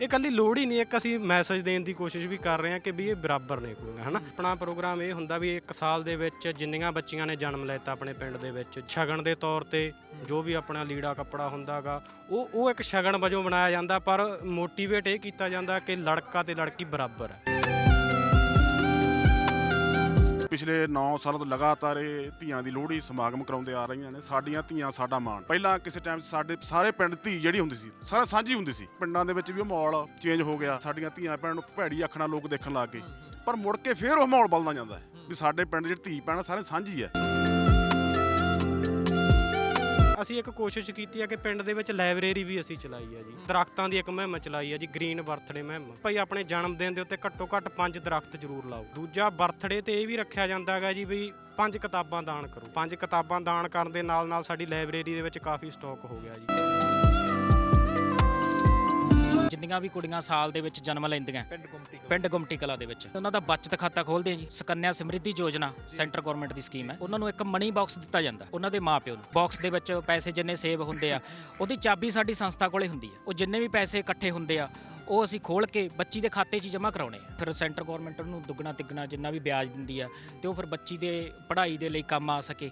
ਇਹ ਕੱਲੀ ਲੋੜ ਹੀ ਨਹੀਂ, ਇੱਕ ਅਸੀਂ ਮੈਸੇਜ ਦੇਣ ਦੀ ਕੋਸ਼ਿਸ਼ ਵੀ ਕਰ ਰਹੇ ਹਾਂ ਕਿ ਵੀ ਇਹ ਬਰਾਬਰ ਨੇ ਕੁੜੀਆਂ, ਹਨਾ? ਆਪਣਾ ਪ੍ਰੋਗਰਾਮ ਇਹ ਹੁੰਦਾ ਵੀ ਇੱਕ ਸਾਲ ਦੇ ਵਿੱਚ ਜਿੰਨੀਆਂ ਬੱਚੀਆਂ ਨੇ ਜਨਮ ਲੈਤਾ ਆਪਣੇ ਪਿੰਡ ਦੇ ਵਿੱਚ, ਸ਼ਗਨ ਦੇ ਤੌਰ ਤੇ ਜੋ ਵੀ ਆਪਣਾ ਲੀੜਾ ਕੱਪੜਾ ਹੁੰਦਾਗਾ ਉਹ ਉਹ ਇੱਕ ਸ਼ਗਨ ਵਜੋਂ ਬਣਾਇਆ ਜਾਂਦਾ, ਪਰ ਮੋਟੀਵੇਟ ਇਹ ਕੀਤਾ ਜਾਂਦਾ ਕਿ ਲੜਕਾ ਤੇ ਲੜਕੀ ਬਰਾਬਰ ਹੈ। ਪਿਛਲੇ 9 ਸਾਲਾਂ ਤੋਂ ਲਗਾਤਾਰ ਇਹ ਧੀਆਂ ਦੀ ਲੋਹੜੀ ਸਮਾਗਮ ਕਰਾਉਂਦੇ ਆ ਰਹੀਆਂ ਨੇ, ਸਾਡੀਆਂ ਧੀਆਂ, ਸਾਡਾ ਮਾਣ। ਪਹਿਲਾਂ ਕਿਸੇ ਟਾਈਮ ਸਾਡੇ ਸਾਰੇ ਪਿੰਡ ਧੀ ਜਿਹੜੀ ਹੁੰਦੀ ਸੀ, ਸਾਰਾ ਸਾਂਝੀ ਹੁੰਦੀ ਸੀ। ਪਿੰਡਾਂ ਦੇ ਵਿੱਚ ਵੀ ਉਹ ਮਾਹੌਲ ਚੇਂਜ ਹੋ ਗਿਆ, ਸਾਡੀਆਂ ਧੀਆਂ ਭੈਣਾਂ ਨੂੰ ਭੈੜੀ ਅੱਖ ਨਾਲ ਲੋਕ ਦੇਖਣ ਲੱਗ ਗਏ। ਪਰ ਮੁੜ ਕੇ ਫੇਰ ਉਹ ਮਾਹੌਲ ਬਦਲਦਾ ਜਾਂਦਾ ਹੈ, ਵੀ ਸਾਡੇ ਪਿੰਡ ਜਿਹੜੀ ਧੀ ਭੈਣ ਸਾਰੇ ਸਾਂਝੀ ਹੈ। ਅਸੀਂ ਇੱਕ ਕੋਸ਼ਿਸ਼ ਕੀਤੀ ਹੈ ਕਿ ਪਿੰਡ ਦੇ ਵਿੱਚ ਲਾਇਬ੍ਰੇਰੀ ਵੀ ਅਸੀਂ ਚਲਾਈ ਹੈ ਜੀ। ਦਰਖਤਾਂ ਦੀ ਇੱਕ ਮੁਹਿੰਮ ਚਲਾਈ ਹੈ ਜੀ, ਗ੍ਰੀਨ ਬਰਥਡੇ ਮੁਹਿੰਮ। ਭਾਈ ਆਪਣੇ ਜਨਮ ਦਿਨ ਦੇ ਉੱਤੇ ਘੱਟੋ ਘੱਟ ਪੰਜ ਦਰਖਤ ਜ਼ਰੂਰ ਲਾਓ। ਦੂਜਾ ਬਰਥਡੇ ਤੇ ਇਹ ਵੀ ਰੱਖਿਆ ਜਾਂਦਾ ਹੈਗਾ ਜੀ ਵੀ ਪੰਜ ਕਿਤਾਬਾਂ ਦਾਨ ਕਰੋ। ਪੰਜ ਕਿਤਾਬਾਂ ਦਾਨ ਕਰਨ ਦੇ ਨਾਲ ਨਾਲ ਸਾਡੀ ਲਾਇਬ੍ਰੇਰੀ ਦੇ ਵਿੱਚ ਕਾਫੀ ਸਟਾਕ ਹੋ ਗਿਆ ਜੀ। ਜਿੰਨੀਆਂ ਵੀ ਕੁੜੀਆਂ ਸਾਲ ਦੇ ਵਿੱਚ ਜਨਮ ਲੈਂਦੀਆਂ। ਪਿੰਡ ਗੁੰਮਟੀ ਪਿੰਡ ਗੁਮਟੀ ਕਲਾ ਦੇ ਵਿੱਚ। ਉਹਨਾਂ ਦਾ ਬਚਤ ਖਾਤਾ ਖੋਲਦੇ ਆ ਜੀ। ਸਕੰਨਿਆ ਸਮਰਿੱਧੀ ਯੋਜਨਾ ਸੈਂਟਰ ਗਵਰਨਮੈਂਟ ਦੀ ਸਕੀਮ ਹੈ। ਉਹਨਾਂ ਨੂੰ ਇੱਕ ਮਨੀ ਬਾਕਸ ਦਿੱਤਾ ਜਾਂਦਾ। ਉਹਨਾਂ ਦੇ ਮਾਪਿਓ ਨੂੰ। ਬਾਕਸ ਦੇ ਵਿੱਚ ਪੈਸੇ ਜਿੰਨੇ ਸੇਵ ਹੁੰਦੇ ਆ ਉਹਦੀ ਚਾਬੀ ਸਾਡੀ ਸੰਸਥਾ ਕੋਲੇ ਹੁੰਦੀ ਹੈ ਉਹ ਜਿੰਨੇ ਵੀ ਪੈਸੇ ਇਕੱਠੇ ਹੁੰਦੇ ਆ ਉਹ ਅਸੀਂ ਖੋਲ ਕੇ ਬੱਚੀ ਦੇ ਖਾਤੇ 'ਚ ਜਮ੍ਹਾਂ ਕਰਾਉਣੇ ਆ। ਫਿਰ ਸੈਂਟਰ ਗਵਰਨਮੈਂਟ ਨੂੰ ਦੁੱਗਣਾ ਤਿੱਗਣਾ ਜਿੰਨਾ ਵੀ ਵਿਆਜ ਦਿੰਦੀ ਆ ਤੇ ਉਹ ਫਿਰ ਬੱਚੀ ਦੇ ਪੜ੍ਹਾਈ ਦੇ ਲਈ ਕੰਮ ਆ ਸਕੇ।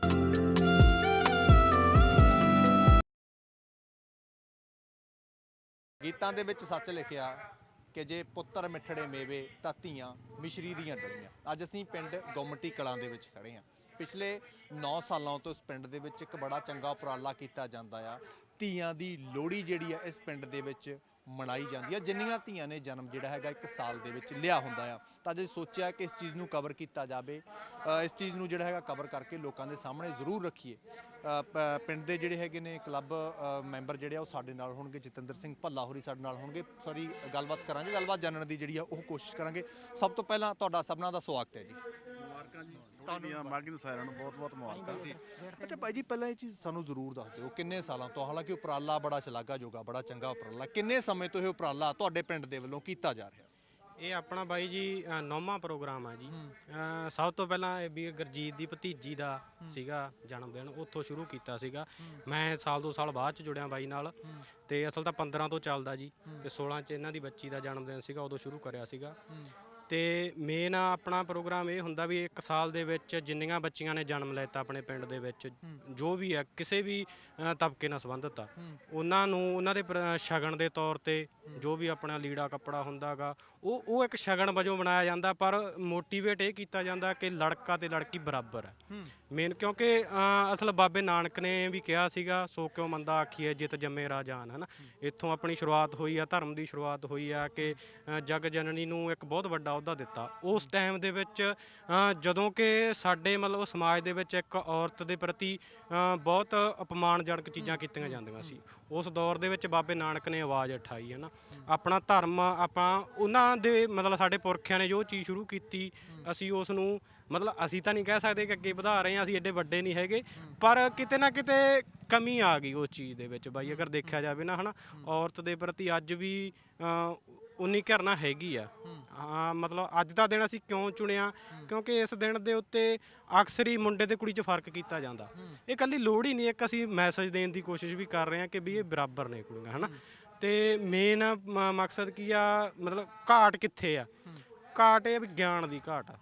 ਗੀਤਾਂ ਦੇ ਵਿੱਚ ਸੱਚ ਲਿਖਿਆ ਕਿ ਜੇ ਪੁੱਤਰ ਮਿੱਠੜੇ ਮੇਵੇ ਤਾਂ ਧੀਆਂ ਮਿਸ਼ਰੀ ਦੀਆਂ ਡਲੀਆਂ। ਅੱਜ ਅਸੀਂ ਪਿੰਡ ਗੋਮਟੀ ਕਲਾਂ ਦੇ ਵਿੱਚ ਖੜੇ ਹਾਂ। ਪਿਛਲੇ 9 ਸਾਲਾਂ ਤੋਂ ਇਸ ਪਿੰਡ ਦੇ ਵਿੱਚ ਇੱਕ ਬੜਾ ਚੰਗਾ ਉਪਰਾਲਾ ਕੀਤਾ ਜਾਂਦਾ ਆ। ਧੀਆਂ ਦੀ ਲੋਹੜੀ ਜਿਹੜੀ ਆ ਇਸ ਪਿੰਡ ਦੇ ਵਿੱਚ ਮਨਾਈ ਜਾਂਦੀ ਆ। ਜਿੰਨੀਆਂ ਧੀਆਂ ਨੇ ਜਨਮ ਜਿਹੜਾ ਹੈਗਾ ਇੱਕ ਸਾਲ ਦੇ ਵਿੱਚ ਲਿਆ ਹੁੰਦਾ ਆ। ਤਾਂ ਜੇ ਸੋਚਿਆ ਕਿ ਇਸ ਚੀਜ਼ ਨੂੰ ਕਵਰ ਕੀਤਾ ਜਾਵੇ। ਇਸ ਚੀਜ਼ ਨੂੰ ਜਿਹੜਾ ਹੈਗਾ ਕਵਰ ਕਰਕੇ ਲੋਕਾਂ ਦੇ ਸਾਹਮਣੇ ਜ਼ਰੂਰ ਰੱਖੀਏ। ਪਿੰਡ ਦੇ ਜਿਹੜੇ ਹੈਗੇ ਨੇ ਕਲੱਬ ਮੈਂਬਰ ਜਿਹੜੇ ਆ ਉਹ ਸਾਡੇ ਨਾਲ ਹੋਣਗੇ। ਜਤਿੰਦਰ ਸਿੰਘ ਭੱਲਾ ਹੋਰੀ ਸਾਡੇ ਨਾਲ ਹੋਣਗੇ। ਸੌਰੀ ਗੱਲਬਾਤ ਕਰਾਂਗੇ। ਗੱਲਬਾਤ ਜਾਣਨ ਦੀ ਜਿਹੜੀ ਆ ਉਹ ਕੋਸ਼ਿਸ਼ ਕਰਾਂਗੇ। ਸਭ ਤੋਂ ਪਹਿਲਾਂ ਤੁਹਾਡਾ ਸਭਨਾਂ ਦਾ ਸਵਾਗਤ ਹੈ ਜੀ। ਮੁਬਾਰਕਾਂ ਜੀ। ਤੁਹਾਨੂੰ ਮਾਗੀ ਸਾਰਿਆਂ ਨੂੰ ਬਹੁਤ ਬਹੁਤ ਮੁਬਾਰਕਾਂ। ਅੱਛਾ ਭਾਈ ਜੀ ਪਹਿਲਾਂ ਇਹ ਚੀਜ਼ ਸਾਨੂੰ ਜ਼ਰੂਰ ਦੱਸ ਦਿਓ ਕਿੰਨੇ ਸਾਲਾਂ ਤੋਂ ਹਾਲਾਂਕਿ ਉਪਰਾਲਾ ਬੜਾ ਸ਼ਲਾਘਾਯੋਗ ਬੜਾ ਚੰਗਾ ਉਪਰਾਲਾ ਕਿੰਨੇ ਸਮੇਂ ਤੋਂ ਇਹ ਉਪਰਾਲਾ ਤੁਹਾਡੇ ਪਿੰਡ ਦੇ ਵੱਲੋਂ ਕੀਤਾ ਜਾ ਰਿਹਾ? ਇਹ ਆਪਣਾ ਬਾਈ ਜੀ ਅ, ਨੌਵਾਂ ਪ੍ਰੋਗਰਾਮ ਆ ਜੀ। ਅ, ਸਭ ਤੋਂ ਪਹਿਲਾਂ ਇਹ ਵੀਰ ਗੁਰਜੀਤ ਦੀ ਭਤੀਜੀ ਦਾ ਸੀਗਾ ਜਨਮ ਦਿਨ ਉੱਥੋਂ ਸ਼ੁਰੂ ਕੀਤਾ ਸੀਗਾ। ਮੈਂ ਸਾਲ ਦੋ ਸਾਲ ਬਾਅਦ ਚ ਜੁੜਿਆ ਬਾਈ ਨਾਲ ਤੇ ਅਸਲ ਤਾਂ 15 ਤੋਂ ਚੱਲਦਾ ਜੀ ਤੇ 16 ਚ ਇਹਨਾਂ ਦੀ ਬੱਚੀ ਦਾ ਜਨਮ ਦਿਨ ਸੀਗਾ ਉਦੋਂ ਸ਼ੁਰੂ ਕਰਿਆ ਸੀਗਾ। ਤੇ ਮੇਨ ਆਪਣਾ ਪ੍ਰੋਗਰਾਮ ਇਹ ਹੁੰਦਾ ਵੀ ਇੱਕ ਸਾਲ ਦੇ ਵਿੱਚ ਜਿੰਨੀਆਂ ਬੱਚੀਆਂ ਨੇ ਜਨਮ ਲੈਤਾ ਆਪਣੇ ਪਿੰਡ ਦੇ ਵਿੱਚ ਜੋ ਵੀ ਹੈ ਕਿਸੇ ਵੀ ਅ, ਤਬਕੇ ਨਾਲ ਸੰਬੰਧਿਤ ਆ। ਉਹਨਾਂ ਨੂੰ ਉਹਨਾਂ ਦੇ ਸ਼ਗਨ ਦੇ ਤੌਰ ਤੇ ਜੋ ਵੀ ਆਪਣਾ ਲੀੜਾ ਕੱਪੜਾ ਹੁੰਦਾਗਾ ਉਹ ਉਹ ਇੱਕ ਸ਼ਗਨ ਵਜੋਂ ਬਣਾਇਆ ਜਾਂਦਾ ਪਰ ਮੋਟੀਵੇਟ ਇਹ ਕੀਤਾ ਜਾਂਦਾ ਕਿ ਲੜਕਾ ਤੇ ਲੜਕੀ ਬਰਾਬਰ ਹੈ। ਮੇਨ ਕਿਉਂਕਿ ਅਸਲ ਬਾਬੇ ਨਾਨਕ ਨੇ ਵੀ ਕਿਹਾ ਸੀਗਾ ਸੋ ਕਿਉ ਮੰਦਾ ਆਖੀਏ ਜਿਤ ਜੰਮੇ ਰਾਜਾਨ ਹਨਾ? ਇੱਥੋਂ ਆਪਣੀ ਸ਼ੁਰੂਆਤ ਹੋਈ ਆ ਧਰਮ ਦੀ ਸ਼ੁਰੂਆਤ ਹੋਈ ਆ ਕਿ ਜਗ ਜਨਨੀ ਨੂੰ ਇੱਕ ਬਹੁਤ ਵੱਡਾ ਅਹੁਦਾ ਦਿੱਤਾ। ਉਸ ਟਾਈਮ ਦੇ ਵਿੱਚ ਜਦੋਂ ਕਿ ਸਾਡੇ ਮਤਲਬ ਸਮਾਜ ਦੇ ਵਿੱਚ ਇੱਕ ਔਰਤ ਦੇ ਪ੍ਰਤੀ ਬਹੁਤ ਅਪਮਾਨਜਨਕ ਚੀਜ਼ਾਂ ਕੀਤੀਆਂ ਜਾਂਦੀਆਂ ਸੀ। ਉਸ ਦੌਰ ਦੇ ਵਿੱਚ ਬਾਬੇ ਨਾਨਕ ਨੇ ਆਵਾਜ਼ ਉਠਾਈ ਹੈ ਨਾ ਆਪਣਾ ਧਰਮ ਆਪਾਂ ਉਹਨਾਂ ਦੇ ਮਤਲਬ ਸਾਡੇ ਪੁਰਖਿਆਂ ਨੇ ਜੋ ਚੀਜ਼ ਸ਼ੁਰੂ ਕੀਤੀ, ਅਸੀਂ ਉਸ ਨੂੰ ਮਤਲਬ ਅਸੀਂ ਤਾਂ ਨਹੀਂ ਕਹਿ ਸਕਦੇ ਕਿ ਅੱਗੇ ਵਧਾ ਰਹੇ ਹਾਂ, ਅਸੀਂ ਐਡੇ ਵੱਡੇ ਨਹੀਂ ਹੈਗੇ, ਪਰ ਕਿਤੇ ਨਾ ਕਿਤੇ ਕਮੀ ਆ ਗਈ ਉਸ ਚੀਜ਼ ਦੇ ਵਿੱਚ ਬਾਈ, ਅਗਰ ਦੇਖਿਆ ਜਾਵੇ ਨਾ ਹਨਾ, ਔਰਤ ਦੇ ਪ੍ਰਤੀ ਅੱਜ ਵੀ, ਅਹ, ਉਨੀ ਘਰਨਾ ਹੈਗੀ ਆ। ਹਾਂ, ਮਤਲਬ ਅੱਜ ਦਾ ਦਿਨ ਅਸੀਂ ਕਿਉਂ ਚੁਣਿਆ? ਕਿਉਂਕਿ ਇਸ ਦਿਨ ਦੇ ਉੱਤੇ ਅਕਸਰ ਹੀ ਮੁੰਡੇ ਤੇ ਕੁੜੀ 'ਚ ਫ਼ਰਕ ਕੀਤਾ ਜਾਂਦਾ। ਇਹ ਕੱਲੀ ਲੋੜ ਹੀ ਨਹੀਂ, ਇੱਕ ਅਸੀਂ ਮੈਸੇਜ ਦੇਣ ਦੀ ਕੋਸ਼ਿਸ਼ ਵੀ ਕਰ ਰਹੇ ਹਾਂ ਕਿ ਵੀ ਇਹ ਬਰਾਬਰ ਨੇ ਕੁੜੀਆਂ, ਹਨਾ? ਤੇ ਮੇਨ ਮਕਸਦ ਕੀ ਆ? ਮਤਲਬ ਘਾਟ ਕਿੱਥੇ ਆ? ਘਾਟ ਇਹ ਵੀ ਗਿਆਨ ਦੀ ਘਾਟ ਆ।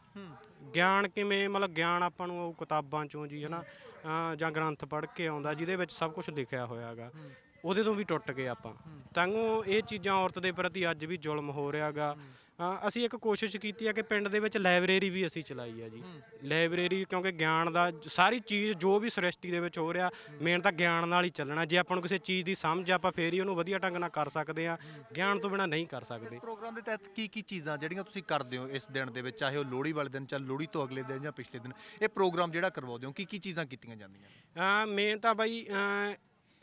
ਗਿਆਨ ਕਿਵੇਂ? ਮਤਲਬ ਗਿਆਨ ਆਪਾਂ ਨੂੰ ਉਹ ਕਿਤਾਬਾਂ ਚੋਂ ਜੀ ਹਨਾ ਜਾਂ ਗ੍ਰੰਥ ਪੜ੍ਹ ਕੇ ਆਉਂਦਾ ਜਿਹਦੇ ਵਿੱਚ ਸਭ ਕੁਝ ਲਿਖਿਆ ਹੋਇਆ ਹੈਗਾ। ਉਹਦੇ ਤੋਂ ਵੀ ਟੁੱਟ ਗਏ ਆਪਾਂ। ਤਾਂਗੋ ਇਹ ਚੀਜ਼ਾਂ ਔਰਤ ਦੇ ਪ੍ਰਤੀ ਅੱਜ ਵੀ ਜ਼ੁਲਮ ਹੋ ਰਿਹਾਗਾ ਅਸੀਂ ਇੱਕ ਕੋਸ਼ਿਸ਼ ਕੀਤੀ ਹੈ ਕਿ ਪਿੰਡ ਦੇ ਵਿੱਚ ਲਾਇਬ੍ਰੇਰੀ ਵੀ ਅਸੀਂ ਚਲਾਈ ਹੈ ਜੀ। ਲਾਇਬ੍ਰੇਰੀ ਕਿਉਂਕਿ ਗਿਆਨ ਦਾ ਜ- ਸਾਰੀ ਚੀਜ਼ ਜੋ ਵੀ ਸ੍ਰਿਸ਼ਟੀ ਦੇ ਵਿੱਚ ਹੋ ਰਿਹਾ ਮੇਨ ਤਾਂ ਗਿਆਨ ਨਾਲ ਹੀ ਚੱਲਣਾ। ਜੇ ਆਪਾਂ ਨੂੰ ਕਿਸੇ ਚੀਜ਼ ਦੀ ਸਮਝ ਆ, ਆਪਾਂ ਫੇਰ ਹੀ ਉਹਨੂੰ ਵਧੀਆ ਢੰਗ ਨਾਲ ਕਰ ਸਕਦੇ ਆ। ਗਿਆਨ ਤੋਂ ਬਿਨਾ ਨਹੀਂ ਕਰ ਸਕਦੇ। ਇਸ ਪ੍ਰੋਗਰਾਮ ਦੇ ਤਹਿਤ ਕੀ ਕੀ ਚੀਜ਼ਾਂ ਜਿਹੜੀਆਂ ਤੁਸੀਂ ਕਰਦੇ ਹੋ ਇਸ ਦਿਨ ਦੇ ਵਿੱਚ ਚਾਹੇ ਉਹ ਲੋਹੜੀ ਵਾਲੇ ਦਿਨ ਚਾਹੇ ਲੋਹੜੀ ਤੋਂ ਅਗਲੇ ਦਿਨ ਜਾਂ ਪਿਛਲੇ ਦਿਨ ਇਹ ਪ੍ਰੋਗਰਾਮ ਜਿਹੜਾ ਕਰਵਾਉਂਦੇ ਹੋ ਕੀ ਕੀ ਚੀਜ਼ਾਂ ਕੀਤੀਆਂ ਜਾਂਦੀਆਂ ਨੇ? ਮੇਨ ਤਾਂ ਬਾਈ ਅਹ,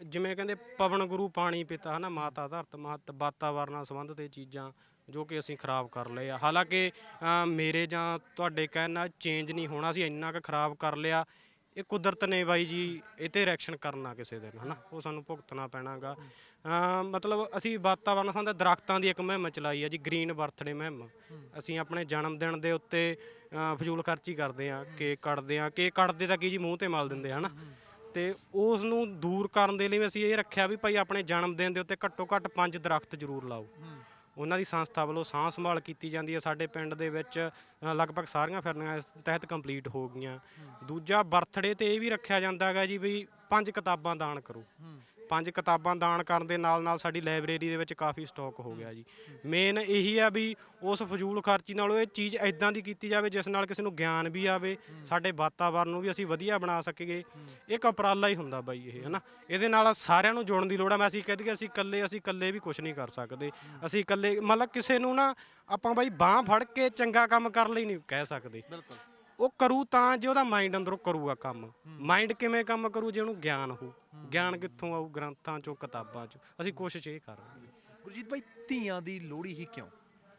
ਜਿਵੇਂ ਕਹਿੰਦੇ ਪਵਨ ਗੁਰੂ ਪਾਣੀ ਪਿਤਾ ਹਨਾ ਮਾਤਾ ਧਰਤ ਮਹਤ ਵਾਤਾਵਰਨ ਨਾਲ ਸੰਬੰਧਿਤ ਇਹ ਚੀਜ਼ਾਂ। ਜੋ ਕਿ ਅਸੀਂ ਖਰਾਬ ਕਰ ਲਏ ਆ। ਹਾਲਾਂਕਿ ਅਹ, ਮੇਰੇ ਜਾਂ ਤੁਹਾਡੇ ਕਹਿਣ ਨਾਲ ਚੇਂਜ ਨਹੀਂ ਹੋਣਾ ਸੀ ਇੰਨਾ ਕੁ ਖਰਾਬ ਕਰ ਲਿਆ। ਇਹ ਕੁਦਰਤ ਨੇ ਬਾਈ ਜੀ ਇਹ ਤੇ ਰਿਐਕਸ਼ਨ ਕਰਨਾ ਕਿਸੇ ਦਿਨ ਹਨਾ? ਉਹ ਸਾਨੂੰ ਭੁਗਤਣਾ ਪੈਣਾਗਾ। ਮਤਲਬ ਅਸੀਂ ਵਾਤਾਵਰਨ ਸੰਬੰਧ ਦਰਖਤਾਂ ਦੀ ਇੱਕ ਮੁਹਿੰਮ ਚਲਾਈ ਆ ਜੀ ਗ੍ਰੀਨ ਬਰਥਡੇ ਮੁਹਿੰਮ। ਅਸੀਂ ਆਪਣੇ ਜਨਮ ਦਿਨ ਦੇ ਉੱਤੇ ਅਹ, ਫਜ਼ੂਲ ਖਰਚੀ ਕਰਦੇ ਆ ਕੇਕ ਕੱਟਦੇ ਆ। ਕੇਕ ਕੱਟਦੇ ਤਾਂ ਕੀ ਜੀ ਮੂੰਹ ਤੇ ਮਲ ਦਿੰਦੇ ਆ ਹਨਾ? ਤੇ ਉਸ ਨੂੰ ਦੂਰ ਕਰਨ ਦੇ ਲਈ ਅਸੀਂ ਇਹ ਰੱਖਿਆ ਵੀ ਭਾਈ ਆਪਣੇ ਜਨਮ ਦਿਨ ਦੇ ਉੱਤੇ ਘੱਟੋ ਘੱਟ ਪੰਜ ਦਰਖਤ ਜ਼ਰੂਰ ਲਾਓ। ਉਹਨਾਂ ਦੀ ਸੰਸਥਾ ਵੱਲੋਂ ਸਾਂਭ ਸੰਭਾਲ ਕੀਤੀ ਜਾਂਦੀ ਹੈ। ਸਾਡੇ ਪਿੰਡ ਦੇ ਵਿੱਚ ਅ, ਲਗਭਗ ਸਾਰੀਆਂ ਫਿਰਨੀਆਂ ਇਸ ਤਹਿਤ ਕੰਪਲੀਟ ਹੋ ਗਈਆਂ। ਦੂਜਾ ਬਰਥਡੇ ਤੇ ਇਹ ਵੀ ਰੱਖਿਆ ਜਾਂਦਾ ਹੈਗਾ ਜੀ ਵੀ ਪੰਜ ਕਿਤਾਬਾਂ ਦਾਨ ਕਰੋ। ਪੰਜ ਕਿਤਾਬਾਂ ਦਾਨ ਕਰਨ ਦੇ ਨਾਲ ਨਾਲ ਸਾਡੀ ਲਾਇਬ੍ਰੇਰੀ ਦੇ ਵਿੱਚ ਕਾਫੀ ਸਟਾਕ ਹੋ ਗਿਆ ਜੀ। ਮੇਨ ਇਹੀ ਆ ਵੀ ਉਸ ਫਜ਼ੂਲ ਖਰਚੀ ਨਾਲੋਂ ਇਹ ਚੀਜ਼ ਐਦਾਂ ਦੀ ਕੀਤੀ ਜਾਵੇ ਜਿਸ ਨਾਲ ਕਿਸੇ ਨੂੰ ਗਿਆਨ ਵੀ ਆਵੇ, ਸਾਡੇ ਵਾਤਾਵਰਨ ਨੂੰ ਵੀ ਅਸੀਂ ਵਧੀਆ ਬਣਾ ਸਕੀਏ। ਇੱਕ ਉਪਰਾਲਾ ਹੀ ਹੁੰਦਾ ਬਾਈ ਇਹ, ਹਨਾ? ਇਹਦੇ ਨਾਲ ਸਾਰਿਆਂ ਨੂੰ ਜੁੜਨ ਦੀ ਲੋੜ ਆ। ਮੈਂ ਅਸੀਂ ਕਹਿ ਦਈਏ ਅਸੀਂ ਇਕੱਲੇ ਅਸੀਂ ਇਕੱਲੇ ਵੀ ਕੁਝ ਨਹੀਂ ਕਰ ਸਕਦੇ। ਅਸੀਂ ਇਕੱਲੇ ਮਤਲਬ ਕਿਸੇ ਨੂੰ ਨਾ ਆਪਾਂ ਬਾਈ ਬਾਹ ਫੜ ਕੇ ਚੰਗਾ ਕੰਮ ਕਰਨ ਲਈ ਨਹੀਂ ਕਹਿ ਸਕਦੇ। ਬਿਲਕੁਲ। ਉਹ ਕਰੂ ਤਾਂ ਜੇ ਉਹਦਾ ਮਾਈਂਡ ਅੰਦਰੋਂ ਕਰੂਗਾ ਕੰਮ। ਮਾਈਂਡ ਕਿਵੇਂ ਕੰਮ ਕਰੂ ਜੇ ਉਹਨੂੰ ਗਿਆਨ ਹੋ। ਗਿਆਨ ਕਿੱਥੋਂ ਆਊ? ਗ੍ਰੰਥਾਂ ਚੋਂ ਕਿਤਾਬਾਂ ਚੋਂ। ਅਸੀਂ ਕੋਸ਼ਿਸ਼ ਇਹ ਕਰ ਰਹੇ ਹਾਂ। ਗੁਰਜੀਤ ਭਾਈ ਧੀਆਂ ਦੀ ਲੋੜੀ ਹੀ ਕਿਉਂ?